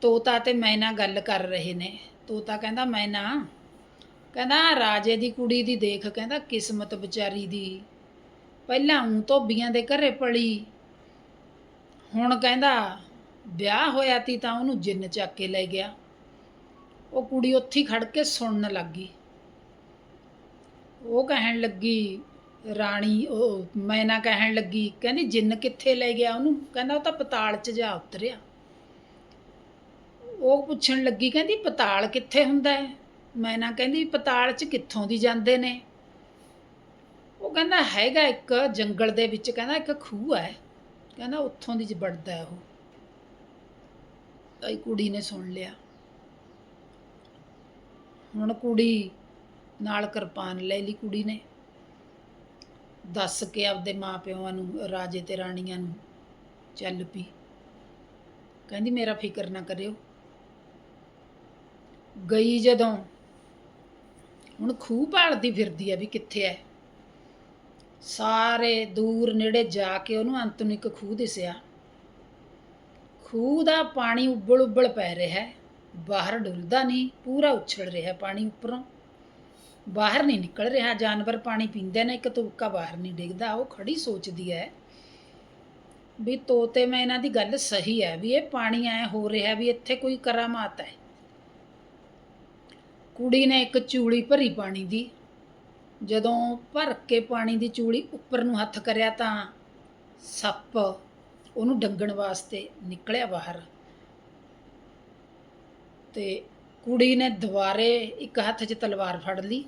ਤੋਤਾ ਤੇ ਮੈਨਾ ਗੱਲ ਕਰ ਰਹੇ ਨੇ। ਤੋਤਾ ਕਹਿੰਦਾ, ਮੈਨਾ? ਕਹਿੰਦਾ ਰਾਜੇ ਦੀ ਕੁੜੀ ਦੀ ਦੇਖ, ਕਹਿੰਦਾ, ਕਿਸਮਤ ਵਿਚਾਰੀ ਦੀ। ਪਹਿਲਾਂ ਉਂ ਧੋਬੀਆਂ ਦੇ ਘਰੇ ਪਲੀ। ਹੁਣ ਕਹਿੰਦਾ, ਵਿਆਹ ਹੋਇਆ ਤੀ ਤਾਂ ਉਹਨੂੰ ਜਿੰਨ ਚੱਕ ਕੇ ਲੈ ਗਿਆ। ਉਹ ਕੁੜੀ ਉੱਥੇ ਖੜ ਕੇ ਸੁਣਨ ਲੱਗੀ। ਉਹ ਕਹਿਣ ਲੱਗੀ, ਰਾਣੀ, ਉਹ ਮੈਨਾ ਕਹਿਣ ਲੱਗੀ, ਕਹਿੰਦੀ, ਜਿੰਨ ਕਿੱਥੇ ਲੈ ਗਿਆ ਉਹਨੂੰ? ਕਹਿੰਦਾ, ਉਹ ਤਾਂ ਪਤਾਲ 'ਚ ਜਾ ਉਤਰਿਆ। ਉਹ ਪੁੱਛਣ ਲੱਗੀ, ਕਹਿੰਦੀ, ਪਤਾਲ ਕਿੱਥੇ ਹੁੰਦਾ ਹੈ? ਮੈਂ ਨਾ ਕਹਿੰਦੀ, ਪਤਾਲ 'ਚ ਕਿੱਥੋਂ ਦੀ ਜਾਂਦੇ ਨੇ? ਉਹ ਕਹਿੰਦਾ, ਹੈਗਾ ਇੱਕ ਜੰਗਲ ਦੇ ਵਿੱਚ, ਕਹਿੰਦਾ, ਇੱਕ ਖੂਹ ਹੈ। ਕਹਿੰਦਾ, ਉੱਥੋਂ ਦੀ ਵੜਦਾ ਉਹ। ਤਾਂ ਕੁੜੀ ਨੇ ਸੁਣ ਲਿਆ। ਹੁਣ ਕੁੜੀ ਨਾਲ ਕਿਰਪਾਨ ਲੈ ਲਈ ਕੁੜੀ ਨੇ। ਦੱਸ ਕੇ ਆਪਦੇ ਮਾਪਿਆਂ ਨੂੰ, ਰਾਜੇ ਤੇ ਰਾਣੀਆਂ ਨੂੰ ਚੱਲ ਪਈ। ਕਹਿੰਦੀ, ਮੇਰਾ ਫਿਕਰ ਨਾ ਕਰਿਓ। ਗਈ ਜਦੋਂ। ਹੁਣ ਖੂਹ ਭਾਲਦੀ ਫਿਰਦੀ ਆ ਵੀ ਕਿੱਥੇ ਐ। ਸਾਰੇ ਦੂਰ ਨੇੜੇ ਜਾ ਕੇ ਉਹਨੂੰ ਅੰਤ ਨੂੰ ਇੱਕ ਖੂਹ ਦਿਸਿਆ। ਖੂਹ ਦਾ ਪਾਣੀ ਉੱਬਲ ਉੱਬਲ ਪੈ ਰਿਹਾ ਹੈ ਬਾਹਰ ਡੁੱਲਦਾ ਨਹੀਂ, ਪੂਰਾ ਉਛਲ ਰਿਹਾ ਪਾਣੀ ਉੱਪਰੋਂ। ਬਾਹਰ ਨਹੀਂ ਨਿਕਲ ਰਿਹਾ, ਜਾਨਵਰ ਪਾਣੀ ਪੀਂਦੇ ਨੇ, ਇੱਕ ਤੁਪਕਾ ਬਾਹਰ ਨਹੀਂ ਡਿੱਗਦਾ, ਉਹ ਖੜੀ ਸੋਚਦੀ ਹੈ ਵੀ ਤੋਤੇ ਮੈਂ ਇਹਨਾਂ ਦੀ ਗੱਲ ਸਹੀ ਹੈ ਵੀ ਇਹ ਪਾਣੀ ਐ ਹੋ ਰਿਹਾ, ਵੀ ਇੱਥੇ ਕੋਈ ਕਰਾਮਾਤ ਹੈ ਕੁੜੀ ਨੇ ਇੱਕ ਚੂੜੀ ਭਰੀ ਪਾਣੀ ਦੀ। ਜਦੋਂ ਭਰ ਕੇ ਪਾਣੀ ਦੀ ਚੂੜੀ ਉੱਪਰ ਨੂੰ ਹੱਥ ਕਰਿਆ ਤਾਂ ਸੱਪ ਉਹਨੂੰ ਡੰਗਣ ਵਾਸਤੇ ਨਿਕਲਿਆ ਬਾਹਰ। ਤੇ ਕੁੜੀ ਨੇ ਦੁਬਾਰੇ ਇੱਕ ਹੱਥ 'ਚ ਤਲਵਾਰ ਫੜ ਲਈ।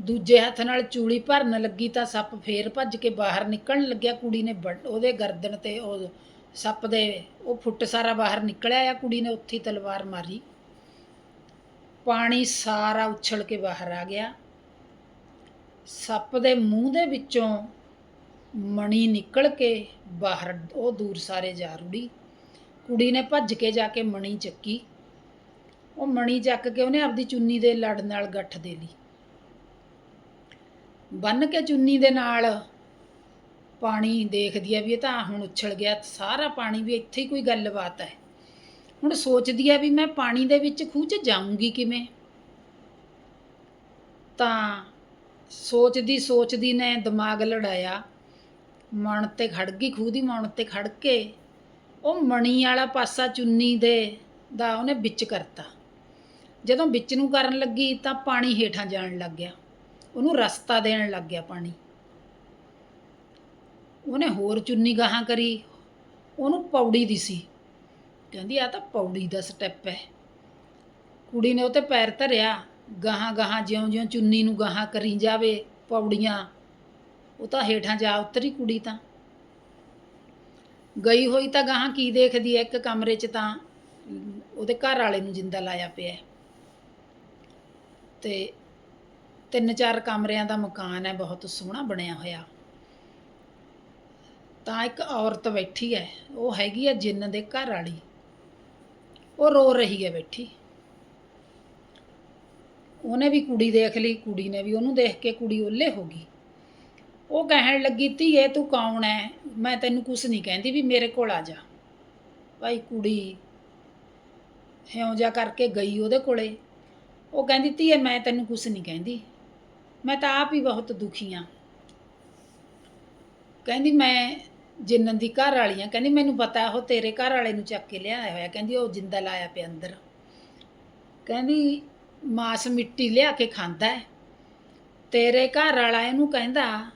ਦੂਜੇ ਹੱਥ ਨਾਲ ਚੂੜੀ ਭਰਨ ਲੱਗੀ ਤਾਂ ਸੱਪ ਫੇਰ ਭੱਜ ਕੇ ਬਾਹਰ ਨਿਕਲਣ ਲੱਗਿਆ। ਕੁੜੀ ਨੇ ਵੱਢ- ਉਹਦੇ ਗਰਦਨ ਤੇ ਉਹ ਸੱਪ ਦੇ ਉਹ ਫੁੱਟ ਸਾਰਾ ਬਾਹਰ ਨਿਕਲਿਆ ਆ। ਕੁੜੀ ਨੇ ਉੱਥੇ ਤਲਵਾਰ ਮਾਰੀ। ਪਾਣੀ ਸਾਰਾ ਉਛਲ ਕੇ ਬਾਹਰ ਆ ਗਿਆ। ਸੱਪ ਦੇ ਮੂੰਹ ਦੇ ਵਿੱਚੋਂ ਮਣੀ ਨਿਕਲ ਕੇ ਬਾਹਰ, ਉਹ ਦੂਰ ਸਾਰੇ ਜਾ ਰੁੜੀ। ਕੁੜੀ ਨੇ ਭੱਜ ਕੇ ਜਾ ਕੇ ਮਣੀ ਚੱਕੀ। ਉਹ ਮਣੀ ਚੱਕ ਕੇ ਉਹਨੇ ਆਪਦੀ ਚੁੰਨੀ ਦੇ ਲੜ ਨਾਲ ਗੱਠ ਦੇ ਲਈ। ਬੰਨ ਕੇ ਚੁੰਨੀ ਦੇ ਨਾਲ ਪਾਣੀ ਦੇਖਦੀ ਆ ਵੀ ਇਹ ਤਾਂ ਹੁਣ ਉਛਲ ਗਿਆ, ਸਾਰਾ ਪਾਣੀ ਵੀ ਇੱਥੇ ਹੀ ਕੋਈ ਗੱਲਬਾਤ ਹੈ। ਹੁਣ ਸੋਚਦੀ ਆ ਵੀ ਮੈਂ ਪਾਣੀ ਦੇ ਵਿੱਚ ਖੂਹ 'ਚ ਜਾਊਂਗੀ ਕਿਵੇਂ? ਤਾਂ ਸੋਚਦੀ ਸੋਚਦੀ ਨੇ ਦਿਮਾਗ ਲੜਾਇਆ। ਮਣ ਤੇ ਖੜ ਗਈ, ਖੂਹ ਦੀ ਮਣ ਤੇ ਖੜ ਕੇ। ਉਹ ਮਣੀ ਵਾਲਾ ਪਾਸਾ ਚੁੰਨੀ ਦੇ ਦਾ ਉਹਨੇ ਵਿੱਚ ਕਰਤਾ। ਜਦੋਂ ਵਿੱਚ ਨੂੰ ਕਰਨ ਲੱਗੀ ਤਾਂ ਪਾਣੀ ਹੇਠਾਂ ਜਾਣ ਲੱਗ ਗਿਆ। ਉਹਨੂੰ ਰਸਤਾ ਦੇਣ ਲੱਗ ਗਿਆ ਪਾਣੀ। ਉਹਨੇ ਹੋਰ ਚੁੰਨੀ ਗਾਹਾਂ ਕਰੀ। ਉਹਨੂੰ ਪੌੜੀ ਦੀ ਸੀ ਕਹਿੰਦੀ ਆ ਤਾਂ ਪੌੜੀ ਦਾ ਸਟੈਪ ਹੈ। ਕੁੜੀ ਨੇ ਉਹ ਤੇ ਪੈਰ ਧਰਿਆ, ਗਾਹਾਂ ਗਾਹਾਂ ਜਿਉਂ-ਜਿਉਂ ਚੁੰਨੀ ਨੂੰ ਗਾਹਾਂ ਕਰੀ ਜਾਵੇ ਪੌੜੀਆਂ, ਉਹ ਤਾਂ ਹੇਠਾਂ ਜਾ ਉਤਰੀ ਕੁੜੀ ਤਾਂ। ਗਈ ਹੋਈ ਤਾਂ ਗਾਹਾਂ ਕੀ ਦੇਖਦੀ ਐ, ਇੱਕ ਕਮਰੇ 'ਚ ਤਾਂ ਉਹਦੇ ਘਰ ਵਾਲੇ ਨੂੰ ਜਿੰਦਾ ਲਾਇਆ ਪਿਆ ਤੇ ਤਿੰਨ ਚਾਰ ਕਮਰਿਆਂ ਦਾ ਮਕਾਨ ਹੈ ਬਹੁਤ ਸੋਹਣਾ ਬਣਿਆ ਹੋਇਆ। ਤਾਂ ਇੱਕ ਔਰਤ ਬੈਠੀ ਹੈ ਉਹ ਹੈਗੀ ਹੈ ਜਿੰਨ ਦੇ ਘਰ ਵਾਲੀ। ਉਹ ਰੋ ਰਹੀ ਹੈ ਬੈਠੀ। ਉਹਨੇ ਵੀ ਕੁੜੀ ਦੇਖ ਲਈ, ਕੁੜੀ ਨੇ ਵੀ, ਉਹਨੂੰ ਦੇਖ ਕੇ ਕੁੜੀ ਓਲੇ ਹੋ ਗਈ। ਉਹ ਕਹਿਣ ਲੱਗੀ, ਧੀਏ, ਤੂੰ ਕੌਣ ਹੈ ਮੈਂ ਤੈਨੂੰ ਕੁਛ ਨਹੀਂ ਕਹਿੰਦੀ ਵੀ ਮੇਰੇ ਕੋਲ ਆ ਜਾ। ਭਾਈ ਕੁੜੀ ਹਿਉਂ ਜਾ ਕਰਕੇ ਗਈ ਉਹਦੇ ਕੋਲੇ। ਉਹ ਕਹਿੰਦੀ, ਧੀਏ, ਮੈਂ ਤੈਨੂੰ ਕੁਛ ਨਹੀਂ ਕਹਿੰਦੀ। ਮੈਂ ਤਾਂ ਆਪ ਹੀ ਬਹੁਤ ਦੁਖੀ ਆ। ਕਹਿੰਦੀ, ਮੈਂ ਜਿੰਨਨ ਦੀ ਘਰ ਵਾਲੀ ਕਹਿੰਦੀ ਮੈਨੂੰ ਪਤਾ ਉਹ ਤੇਰੇ ਘਰ ਵਾਲੇ ਨੂੰ ਚੱਕ ਕੇ ਲਿਆਇਆ ਹੋਇਆ, ਕਹਿੰਦੀ ਉਹ ਜਿੰਦਾ ਲਾਇਆ ਪਿਆ ਅੰਦਰ। ਕਹਿੰਦੀ ਮਾਸ ਮਿੱਟੀ ਲਿਆ ਕੇ ਖਾਂਦਾ ਹੈ। ਤੇਰੇ ਘਰ ਵਾਲਾ ਇਹਨੂੰ ਕਹਿੰਦਾ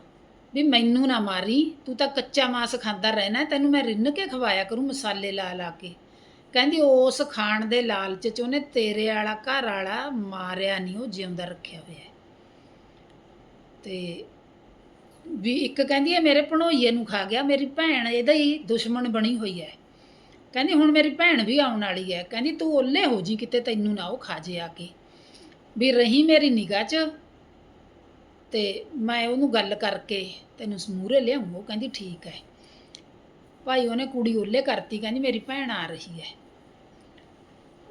ਵੀ ਮੈਨੂੰ ਨਾ ਮਾਰੀ, ਤੂੰ ਤਾਂ ਕੱਚਾ ਮਾਸ ਖਾਂਦਾ ਰਹਿਣਾ, ਤੈਨੂੰ ਮੈਂ ਰਿੰਨ ਕੇ ਖਵਾਇਆ ਕਰੂੰ ਮਸਾਲੇ ਲਾ ਲਾ ਕੇ। ਕਹਿੰਦੀ ਉਸ ਖਾਣ ਦੇ ਲਾਲਚ ਚ ਉਹਨੇ ਤੇਰੇ ਵਾਲਾ ਘਰ ਵਾਲਾ ਮਾਰਿਆ ਨਹੀਂ ਉਹ ਜਿਉਂਦਾ ਰੱਖਿਆ ਹੋਇਆ ਤੇ ਵੀ ਇੱਕ ਕਹਿੰਦੀ ਹੈ, ਮੇਰੇ ਭਣੋਈਏ ਨੂੰ ਖਾ ਗਿਆ, ਮੇਰੀ ਭੈਣ ਇਹਦਾ ਹੀ ਦੁਸ਼ਮਣ ਬਣੀ ਹੋਈ ਹੈ। ਕਹਿੰਦੀ, ਹੁਣ ਮੇਰੀ ਭੈਣ ਵੀ ਆਉਣ ਵਾਲੀ ਹੈ। ਕਹਿੰਦੀ, ਤੂੰ ਓਲੇ ਹੋ ਜੀ ਕਿਤੇ, ਤੈਨੂੰ ਨਾ ਉਹ ਖਾ ਜੇ ਆ ਕੇ। ਵੀ ਰਹੀ ਮੇਰੀ ਨਿਗਾਹ 'ਚ ਤੇ ਮੈਂ ਉਹਨੂੰ ਗੱਲ ਕਰਕੇ ਤੈਨੂੰ ਸਮੂਰੇ ਲਿਆਉਂ ਉਹ ਕਹਿੰਦੀ, ਠੀਕ ਹੈ। ਭਾਈ, ਉਹਨੇ ਕੁੜੀ ਓਲੇ ਕਰਤੀ, ਕਹਿੰਦੀ, ਮੇਰੀ ਭੈਣ ਆ ਰਹੀ ਹੈ।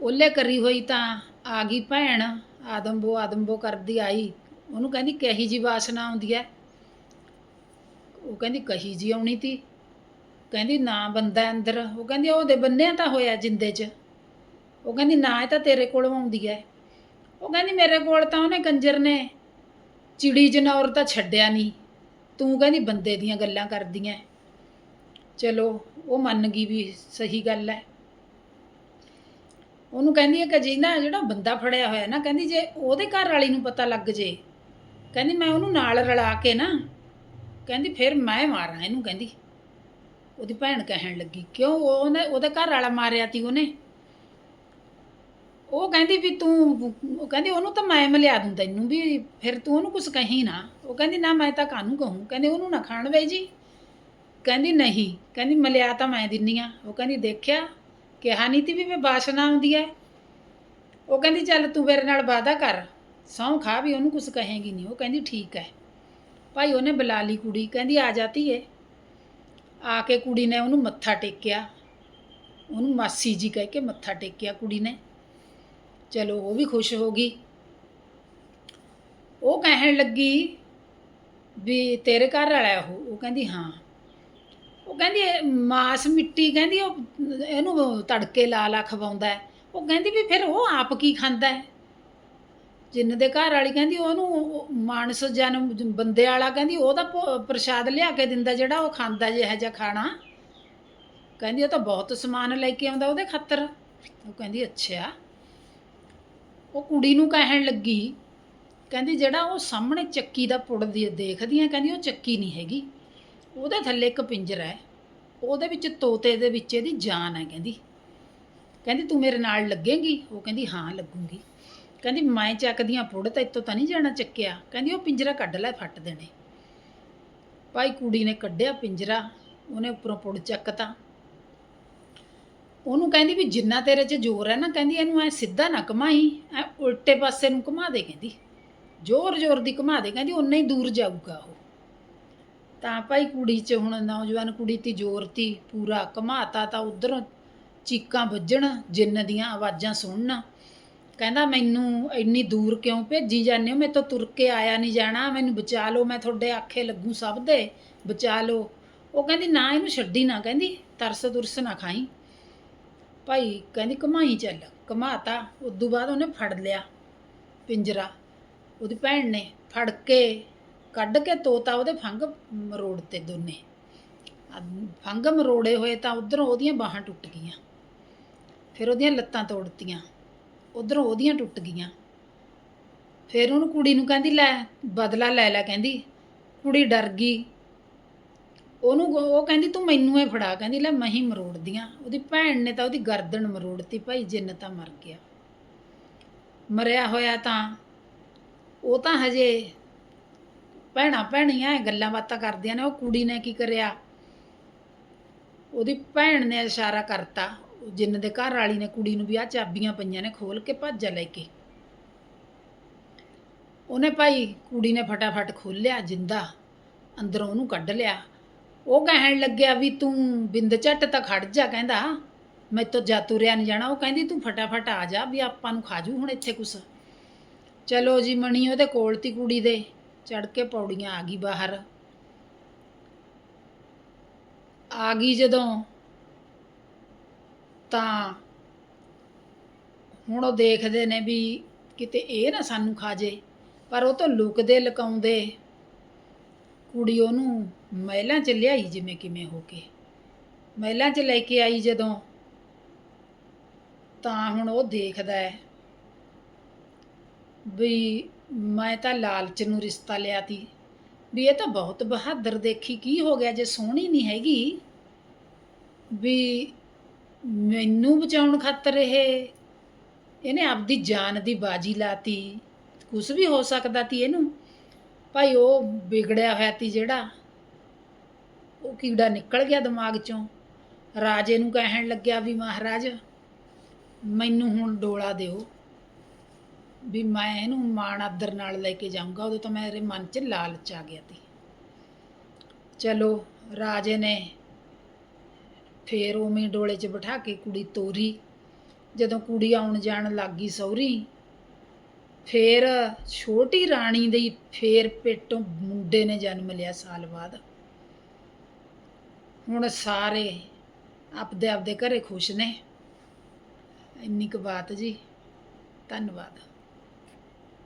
ਓਲੇ ਕਰੀ ਹੋਈ ਤਾਂ ਆ ਗਈ ਭੈਣ ਆਦਮਬੋ ਆਦਮਬੋ ਕਰਦੀ ਆਈ। ਉਹਨੂੰ ਕਹਿੰਦੀ, ਕਹੀ ਜੀ ਵਾਸਨਾ ਆਉਂਦੀ ਹੈ? ਉਹ ਕਹਿੰਦੀ ਕਹੀ ਜੀ ਆਉਣੀ ਤੀ। ਕਹਿੰਦੀ ਨਾ ਬੰਦਾ ਅੰਦਰ। ਉਹ ਕਹਿੰਦੀ ਉਹਦੇ ਬੰਨਿਆ ਤਾਂ ਹੋਇਆ ਜਿੰਦੇ 'ਚ। ਉਹ ਕਹਿੰਦੀ ਨਾ ਇਹ ਤਾਂ ਤੇਰੇ ਕੋਲੋਂ ਆਉਂਦੀ ਹੈ ਉਹ ਕਹਿੰਦੀ ਮੇਰੇ ਕੋਲ ਤਾਂ ਉਹਨੇ ਕੰਜਰ ਨੇ। ਚਿੜੀ ਜਨੌਰ ਤਾਂ ਛੱਡਿਆ ਨਹੀਂ। ਤੂੰ ਕਹਿੰਦੀ ਬੰਦੇ ਦੀਆਂ ਗੱਲਾਂ ਕਰਦੀਆਂ ਚਲੋ, ਉਹ ਮੰਨ ਗਈ ਵੀ ਸਹੀ ਗੱਲ ਹੈ ਉਹਨੂੰ ਕਹਿੰਦੀ ਹੈ ਕਿ ਜੀ ਨਾ ਜਿਹੜਾ ਬੰਦਾ ਫੜਿਆ ਹੋਇਆ ਨਾ, ਕਹਿੰਦੀ ਜੇ ਉਹਦੇ ਘਰ ਵਾਲੀ ਨੂੰ ਪਤਾ ਲੱਗ ਜੇ। ਕਹਿੰਦੀ ਮੈਂ ਉਹਨੂੰ ਨਾਲ ਰਲਾ ਕੇ ਨਾ ਕਹਿੰਦੀ, ਫਿਰ ਮੈਂ ਮਾਰਾਂ ਇਹਨੂੰ, ਕਹਿੰਦੀ। ਉਹਦੀ ਭੈਣ ਕਹਿਣ ਲੱਗੀ, ਕਿਉਂ? ਉਹਨੇ, ਉਹਦਾ ਘਰ ਵਾਲਾ ਮਾਰਿਆ ਤੀ ਉਹਨੇ। ਉਹ ਕਹਿੰਦੀ ਵੀ ਤੂੰ, ਉਹ ਕਹਿੰਦੀ, ਉਹਨੂੰ ਤਾਂ ਮੈਂ ਮਿਲਿਆ ਦੂੰ ਤੈਨੂੰ ਵੀ, ਫਿਰ ਤੂੰ ਉਹਨੂੰ ਕੁਝ ਕਹੀ ਨਾ। ਉਹ ਕਹਿੰਦੀ, ਨਾ, ਮੈਂ ਤਾਂ ਕਾਹਨੂੰ ਕਹੂੰ? ਕਹਿੰਦੀ, ਉਹਨੂੰ ਨਾ ਖਾਣ ਵੇ ਜੀ। ਕਹਿੰਦੀ, ਨਹੀਂ। ਕਹਿੰਦੀ, ਮਿਲਿਆ ਤਾਂ ਮੈਂ ਦਿੰਨੀ ਆ। ਉਹ ਕਹਿੰਦੀ, ਦੇਖਿਆ, ਕਿਹਾ ਨਹੀਂ ਤੀ ਵੀ ਮੈਂ ਬਾਸ਼ਨਾ ਆਉਂਦੀ ਐ? ਉਹ ਕਹਿੰਦੀ, ਚੱਲ ਤੂੰ ਮੇਰੇ ਨਾਲ ਵਾਦਾ ਕਰ। ਸਹੁੰ ਖਾ ਵੀ ਉਹਨੂੰ ਕੁਝ ਕਹੇਗੀ ਨਹੀਂ ਉਹ ਕਹਿੰਦੀ, ਠੀਕ ਹੈ ਭਾਈ ਉਹਨੇ ਬੁਲਾ ਲਈ ਕੁੜੀ, ਕਹਿੰਦੀ ਆ ਜਾਤੀ ਏ ਆ ਕੇ ਕੁੜੀ ਨੇ ਉਹਨੂੰ ਮੱਥਾ ਟੇਕਿਆ। ਉਹਨੂੰ ਮਾਸੀ ਜੀ ਕਹਿ ਕੇ ਮੱਥਾ ਟੇਕਿਆ ਕੁੜੀ ਨੇ। ਚਲੋ ਉਹ ਵੀ ਖੁਸ਼ ਹੋ ਗਈ। ਉਹ ਕਹਿਣ ਲੱਗੀ ਵੀ ਤੇਰੇ ਘਰ ਵਾਲਾ ਉਹ। ਉਹ ਕਹਿੰਦੀ ਹਾਂ। ਉਹ ਕਹਿੰਦੀ ਇਹ ਮਾਸ ਮਿੱਟੀ, ਕਹਿੰਦੀ ਉਹ ਇਹਨੂੰ ਤੜਕੇ ਲਾ ਲਾ ਖਵਾਉਂਦਾ ਹੈ। ਉਹ ਕਹਿੰਦੀ ਵੀ ਫਿਰ ਉਹ ਆਪ ਕੀ ਖਾਂਦਾ ਹੈ? ਜਿੰਨ ਦੇ ਘਰ ਵਾਲੀ ਕਹਿੰਦੀ ਉਹਨੂੰ ਉਹ ਮਾਨਸ ਜਨਮ ਬੰਦੇ ਵਾਲਾ ਕਹਿੰਦੀ, ਉਹਦਾ ਭੋ- ਪ੍ਰਸ਼ਾਦ ਲਿਆ ਕੇ ਦਿੰਦਾ ਜਿਹੜਾ ਉਹ ਖਾਂਦਾ ਜਿਹੋ ਜਿਹਾ ਖਾਣਾ। ਕਹਿੰਦੀ ਉਹ ਤਾਂ ਬਹੁਤ ਸਮਾਨ ਲੈ ਕੇ ਆਉਂਦਾ ਉਹਦੇ ਖਾਤਰ। ਉਹ ਕਹਿੰਦੀ, ਅੱਛਾ। ਉਹ ਕੁੜੀ ਨੂੰ ਕਹਿਣ ਲੱਗੀ, ਕਹਿੰਦੀ ਜਿਹੜਾ ਉਹ ਸਾਹਮਣੇ ਚੱਕੀ ਦਾ ਪੁੜ ਦੇਖਦੀ ਆ ਕਹਿੰਦੀ ਉਹ ਚੱਕੀ ਨਹੀਂ ਹੈਗੀ। ਉਹਦੇ ਥੱਲੇ ਇੱਕ ਪਿੰਜਰਾ ਹੈ। ਉਹਦੇ ਵਿੱਚ ਤੋਤੇ ਦੇ ਵਿੱਚ ਇਹਦੀ ਜਾਨ ਹੈ, ਕਹਿੰਦੀ। ਕਹਿੰਦੀ, ਤੂੰ ਮੇਰੇ ਨਾਲ ਲੱਗੇਂਗੀ? ਉਹ ਕਹਿੰਦੀ, ਹਾਂ, ਲੱਗੂੰਗੀ। ਕਹਿੰਦੀ, ਮੈਂ ਚੱਕਦੀਆਂ ਪੁੜ ਤਾਂ ਇੱਥੋਂ ਤਾਂ ਨਹੀਂ ਜਾਣਾ ਚੱਕਿਆ। ਕਹਿੰਦੀ, ਉਹ ਪਿੰਜਰਾ ਕੱਢ ਲੈ, ਫੱਟ ਦੇਣੇ। ਭਾਈ ਕੁੜੀ ਨੇ ਕੱਢਿਆ ਪਿੰਜਰਾ, ਉਹਨੇ ਉੱਪਰੋਂ ਪੁੜ ਚੱਕਤਾ। ਉਹਨੂੰ ਕਹਿੰਦੀ ਵੀ ਜਿੰਨਾ ਤੇਰੇ 'ਚ ਜ਼ੋਰ ਹੈ ਨਾ, ਕਹਿੰਦੀ ਇਹਨੂੰ ਐ ਸਿੱਧਾ ਨਾ ਘਮਾਈ, ਐ ਉਲਟੇ ਪਾਸੇ ਨੂੰ ਘੁਮਾ ਦੇ, ਕਹਿੰਦੀ। ਜ਼ੋਰ ਜ਼ੋਰ ਦੀ ਘੁਮਾ ਦੇ, ਕਹਿੰਦੀ ਉਨਾ ਹੀ ਦੂਰ ਜਾਊਗਾ ਉਹ। ਤਾਂ ਭਾਈ ਕੁੜੀ 'ਚ ਹੁਣ ਨੌਜਵਾਨ ਕੁੜੀ ਤੇ, ਜ਼ੋਰ ਤੀ, ਪੂਰਾ ਘਮਾਤਾ ਤਾਂ ਉਧਰੋਂ ਚੀਕਾਂ ਵੱਜਣ, ਜਿੰਨ ਦੀਆਂ ਆਵਾਜ਼ਾਂ ਸੁਣਨ। ਕਹਿੰਦਾ ਮੈਨੂੰ ਇੰਨੀ ਦੂਰ ਕਿਉਂ ਭੇਜੀ ਜਾਂਦੇ ਹੋ? ਮੇਰੇ ਤੋਂ ਤੁਰ ਕੇ ਆਇਆ ਨਹੀਂ ਜਾਣਾ। ਮੈਨੂੰ ਬਚਾ ਲਓ। ਮੈਂ ਤੁਹਾਡੇ ਆਖੇ ਲੱਗੂ ਸਭ ਦੇ। ਬਚਾ ਲਓ। ਉਹ ਕਹਿੰਦੀ, ਨਾ, ਇਹਨੂੰ ਛੱਡੀ ਨਾ। ਕਹਿੰਦੀ, ਤਰਸ ਤੁਰਸ ਨਾ ਖਾਈ। ਭਾਈ ਕਹਿੰਦੀ ਕਮਾਈ ਚੱਲ। ਕਮਾਤਾ ਉਦੋਂ ਬਾਅਦ ਉਹਨੇ ਫੜ ਲਿਆ ਪਿੰਜਰਾ। ਉਹਦੀ ਭੈਣ ਨੇ ਫੜ ਕੇ ਕੱਢ ਕੇ ਤੋਤਾ ਉਹਦੇ ਫੰਗ ਮਰੋੜ ਤੇ ਦੋਨੇ। ਆ ਫੰਗ ਮਰੋੜੇ ਹੋਏ ਤਾਂ ਉਧਰੋਂ ਉਹਦੀਆਂ ਬਾਹਾਂ ਟੁੱਟ ਗਈਆਂ। ਫਿਰ ਉਹਦੀਆਂ ਲੱਤਾਂ ਤੋੜਤੀਆਂ। ਉਧਰੋਂ ਉਹਦੀਆਂ ਟੁੱਟ ਗਈਆਂ। ਫਿਰ ਉਹਨੂੰ ਕੁੜੀ ਨੂੰ ਕਹਿੰਦੀ, ਲੈ ਬਦਲਾ ਲੈ ਲੈ ਕਹਿੰਦੀ। ਕੁੜੀ ਡਰ ਗਈ। ਉਹਨੂੰ ਉਹ ਕਹਿੰਦੀ, ਤੂੰ ਮੈਨੂੰ ਇਹ ਫੜਾ। ਕਹਿੰਦੀ, ਲੈ ਮੈਂ ਹੀ ਮਰੋੜਦੀਆਂ। ਉਹਦੀ ਭੈਣ ਨੇ ਤਾਂ ਉਹਦੀ ਗਰਦਨ ਮਰੋੜਤੀ ਭਾਈ, ਜਿੰਨ ਤਾਂ ਮਰ ਗਿਆ। ਮਰਿਆ ਹੋਇਆ ਤਾਂ ਉਹ ਤਾਂ ਹਜੇ ਭੈਣਾਂ ਭੈਣੀਆਂ ਗੱਲਾਂ ਬਾਤਾਂ ਕਰਦੀਆਂ ਨੇ, ਉਹ ਕੁੜੀ ਨੇ ਕੀ ਕਰਿਆ? ਉਹਦੀ ਭੈਣ ਨੇ ਇਸ਼ਾਰਾ ਕਰਤਾ। ਜਿੰਨ ਦੇ ਘਰ ਵਾਲੀ ਨੇ ਕੁੜੀ ਨੂੰ ਵੀ ਆ ਚਾਬੀਆਂ ਪਈਆਂ ਨੇ ਖੋਲ ਕੇ ਭੱਜ ਲੈ ਕੇ। ਉਹਨੇ ਭਾਈ ਕੁੜੀ ਨੇ ਫਟਾਫਟ ਖੋਲਿਆ ਜਿੰਦਾ, ਅੰਦਰੋਂ ਉਹਨੂੰ ਕੱਢ ਲਿਆ। ਉਹ ਕਹਿਣ ਲੱਗਿਆ ਵੀ ਤੂੰ ਬਿੰਦ ਝੱਟ ਤਾਂ ਖੜ ਜਾ, ਕਹਿੰਦਾ, ਮੈਂ ਤਾਂ ਜਾ ਤੁਰਿਆ ਨਹੀਂ ਜਾਣਾ। ਉਹ ਕਹਿੰਦੀ, ਤੂੰ ਫਟਾਫਟ ਆ ਜਾ ਵੀ ਆਪਾਂ ਨੂੰ ਖਾਜੂ ਹੁਣ ਇੱਥੇ ਕੁਛ। ਚਲੋ ਜੀ, ਮਣੀ ਉਹਦੇ ਕੋਲ ਤੀ ਕੁੜੀ ਦੇ ਚੜ ਕੇ ਪੌੜੀਆਂ ਆ ਗਈ ਬਾਹਰ। ਆ ਗਈ ਜਦੋਂ ਤਾਂ ਹੁਣ ਉਹ ਦੇਖਦੇ ਨੇ ਵੀ ਕਿਤੇ ਇਹ ਨਾ ਸਾਨੂੰ ਖਾ ਜੇ, ਪਰ ਉਹ ਤਾਂ ਲੁਕਦੇ ਲਕਾਉਂਦੇ ਕੁੜੀ ਉਹਨੂੰ ਮਹਿਲਾਂ 'ਚ ਲਿਆਈ ਜਿਵੇਂ ਕਿਵੇਂ ਹੋ ਕੇ। ਮਹਿਲਾਂ 'ਚ ਲੈ ਕੇ ਆਈ ਜਦੋਂ, ਤਾਂ ਹੁਣ ਉਹ ਦੇਖਦਾ ਹੈ ਵੀ ਮੈਂ ਤਾਂ ਲਾਲਚ ਨੂੰ ਰਿਸ਼ਤਾ ਲਿਆ ਤੀ, ਵੀ ਇਹ ਤਾਂ ਬਹੁਤ ਬਹਾਦਰ ਦੇਖੀ ਕੀ ਹੋ ਗਿਆ ਜੇ ਸੋਹਣੀ ਨਹੀਂ ਹੈਗੀ, ਵੀ ਮੈਨੂੰ ਬਚਾਉਣ ਖਾਤਰ ਇਹ, ਇਹਨੇ ਆਪਦੀ ਜਾਨ ਦੀ ਬਾਜੀ ਲਾਤੀ। ਕੁਝ ਵੀ ਹੋ ਸਕਦਾ ਤੀ ਇਹਨੂੰ। ਭਾਈ ਉਹ ਵਿਗੜਿਆ ਹੋਇਆ ਤੀ ਜਿਹੜਾ, ਉਹ ਕੀੜਾ ਨਿਕਲ ਗਿਆ ਦਿਮਾਗ ਚੋਂ। ਰਾਜੇ ਨੂੰ ਕਹਿਣ ਲੱਗਿਆ ਵੀ ਮਹਾਰਾਜ, ਮੈਨੂੰ ਹੁਣ ਡੋਲਾ ਦਿਓ। ਵੀ ਮੈਂ ਇਹਨੂੰ ਮਾਣ ਆਦਰ ਨਾਲ ਲੈ ਕੇ ਜਾਊਂਗਾ, ਉਦੋਂ ਤਾਂ ਮੇਰੇ ਮਨ 'ਚ ਲਾਲਚ ਆ ਗਿਆ ਤੀ। ਚਲੋ, ਰਾਜੇ ਨੇ ਫੇਰ ਉਵੇਂ ਡੋਲੇ 'ਚ ਬਿਠਾ ਕੇ ਕੁੜੀ ਤੋਰੀ। ਜਦੋਂ ਕੁੜੀ ਆਉਣ ਜਾਣ ਲੱਗੀ ਸਹੁਰੀ, ਫੇਰ ਛੋਟੀ ਰਾਣੀ ਦੀ ਫੇਰ ਪੇਟੋਂ ਮੁੰਡੇ ਨੇ ਜਨਮ ਲਿਆ ਸਾਲ ਬਾਅਦ। ਹੁਣ ਸਾਰੇ ਆਪਦੇ ਆਪਦੇ ਘਰੇ ਖੁਸ਼ ਨੇ। ਇੰਨੀ ਕੁ ਬਾਤ ਜੀ। ਧੰਨਵਾਦ।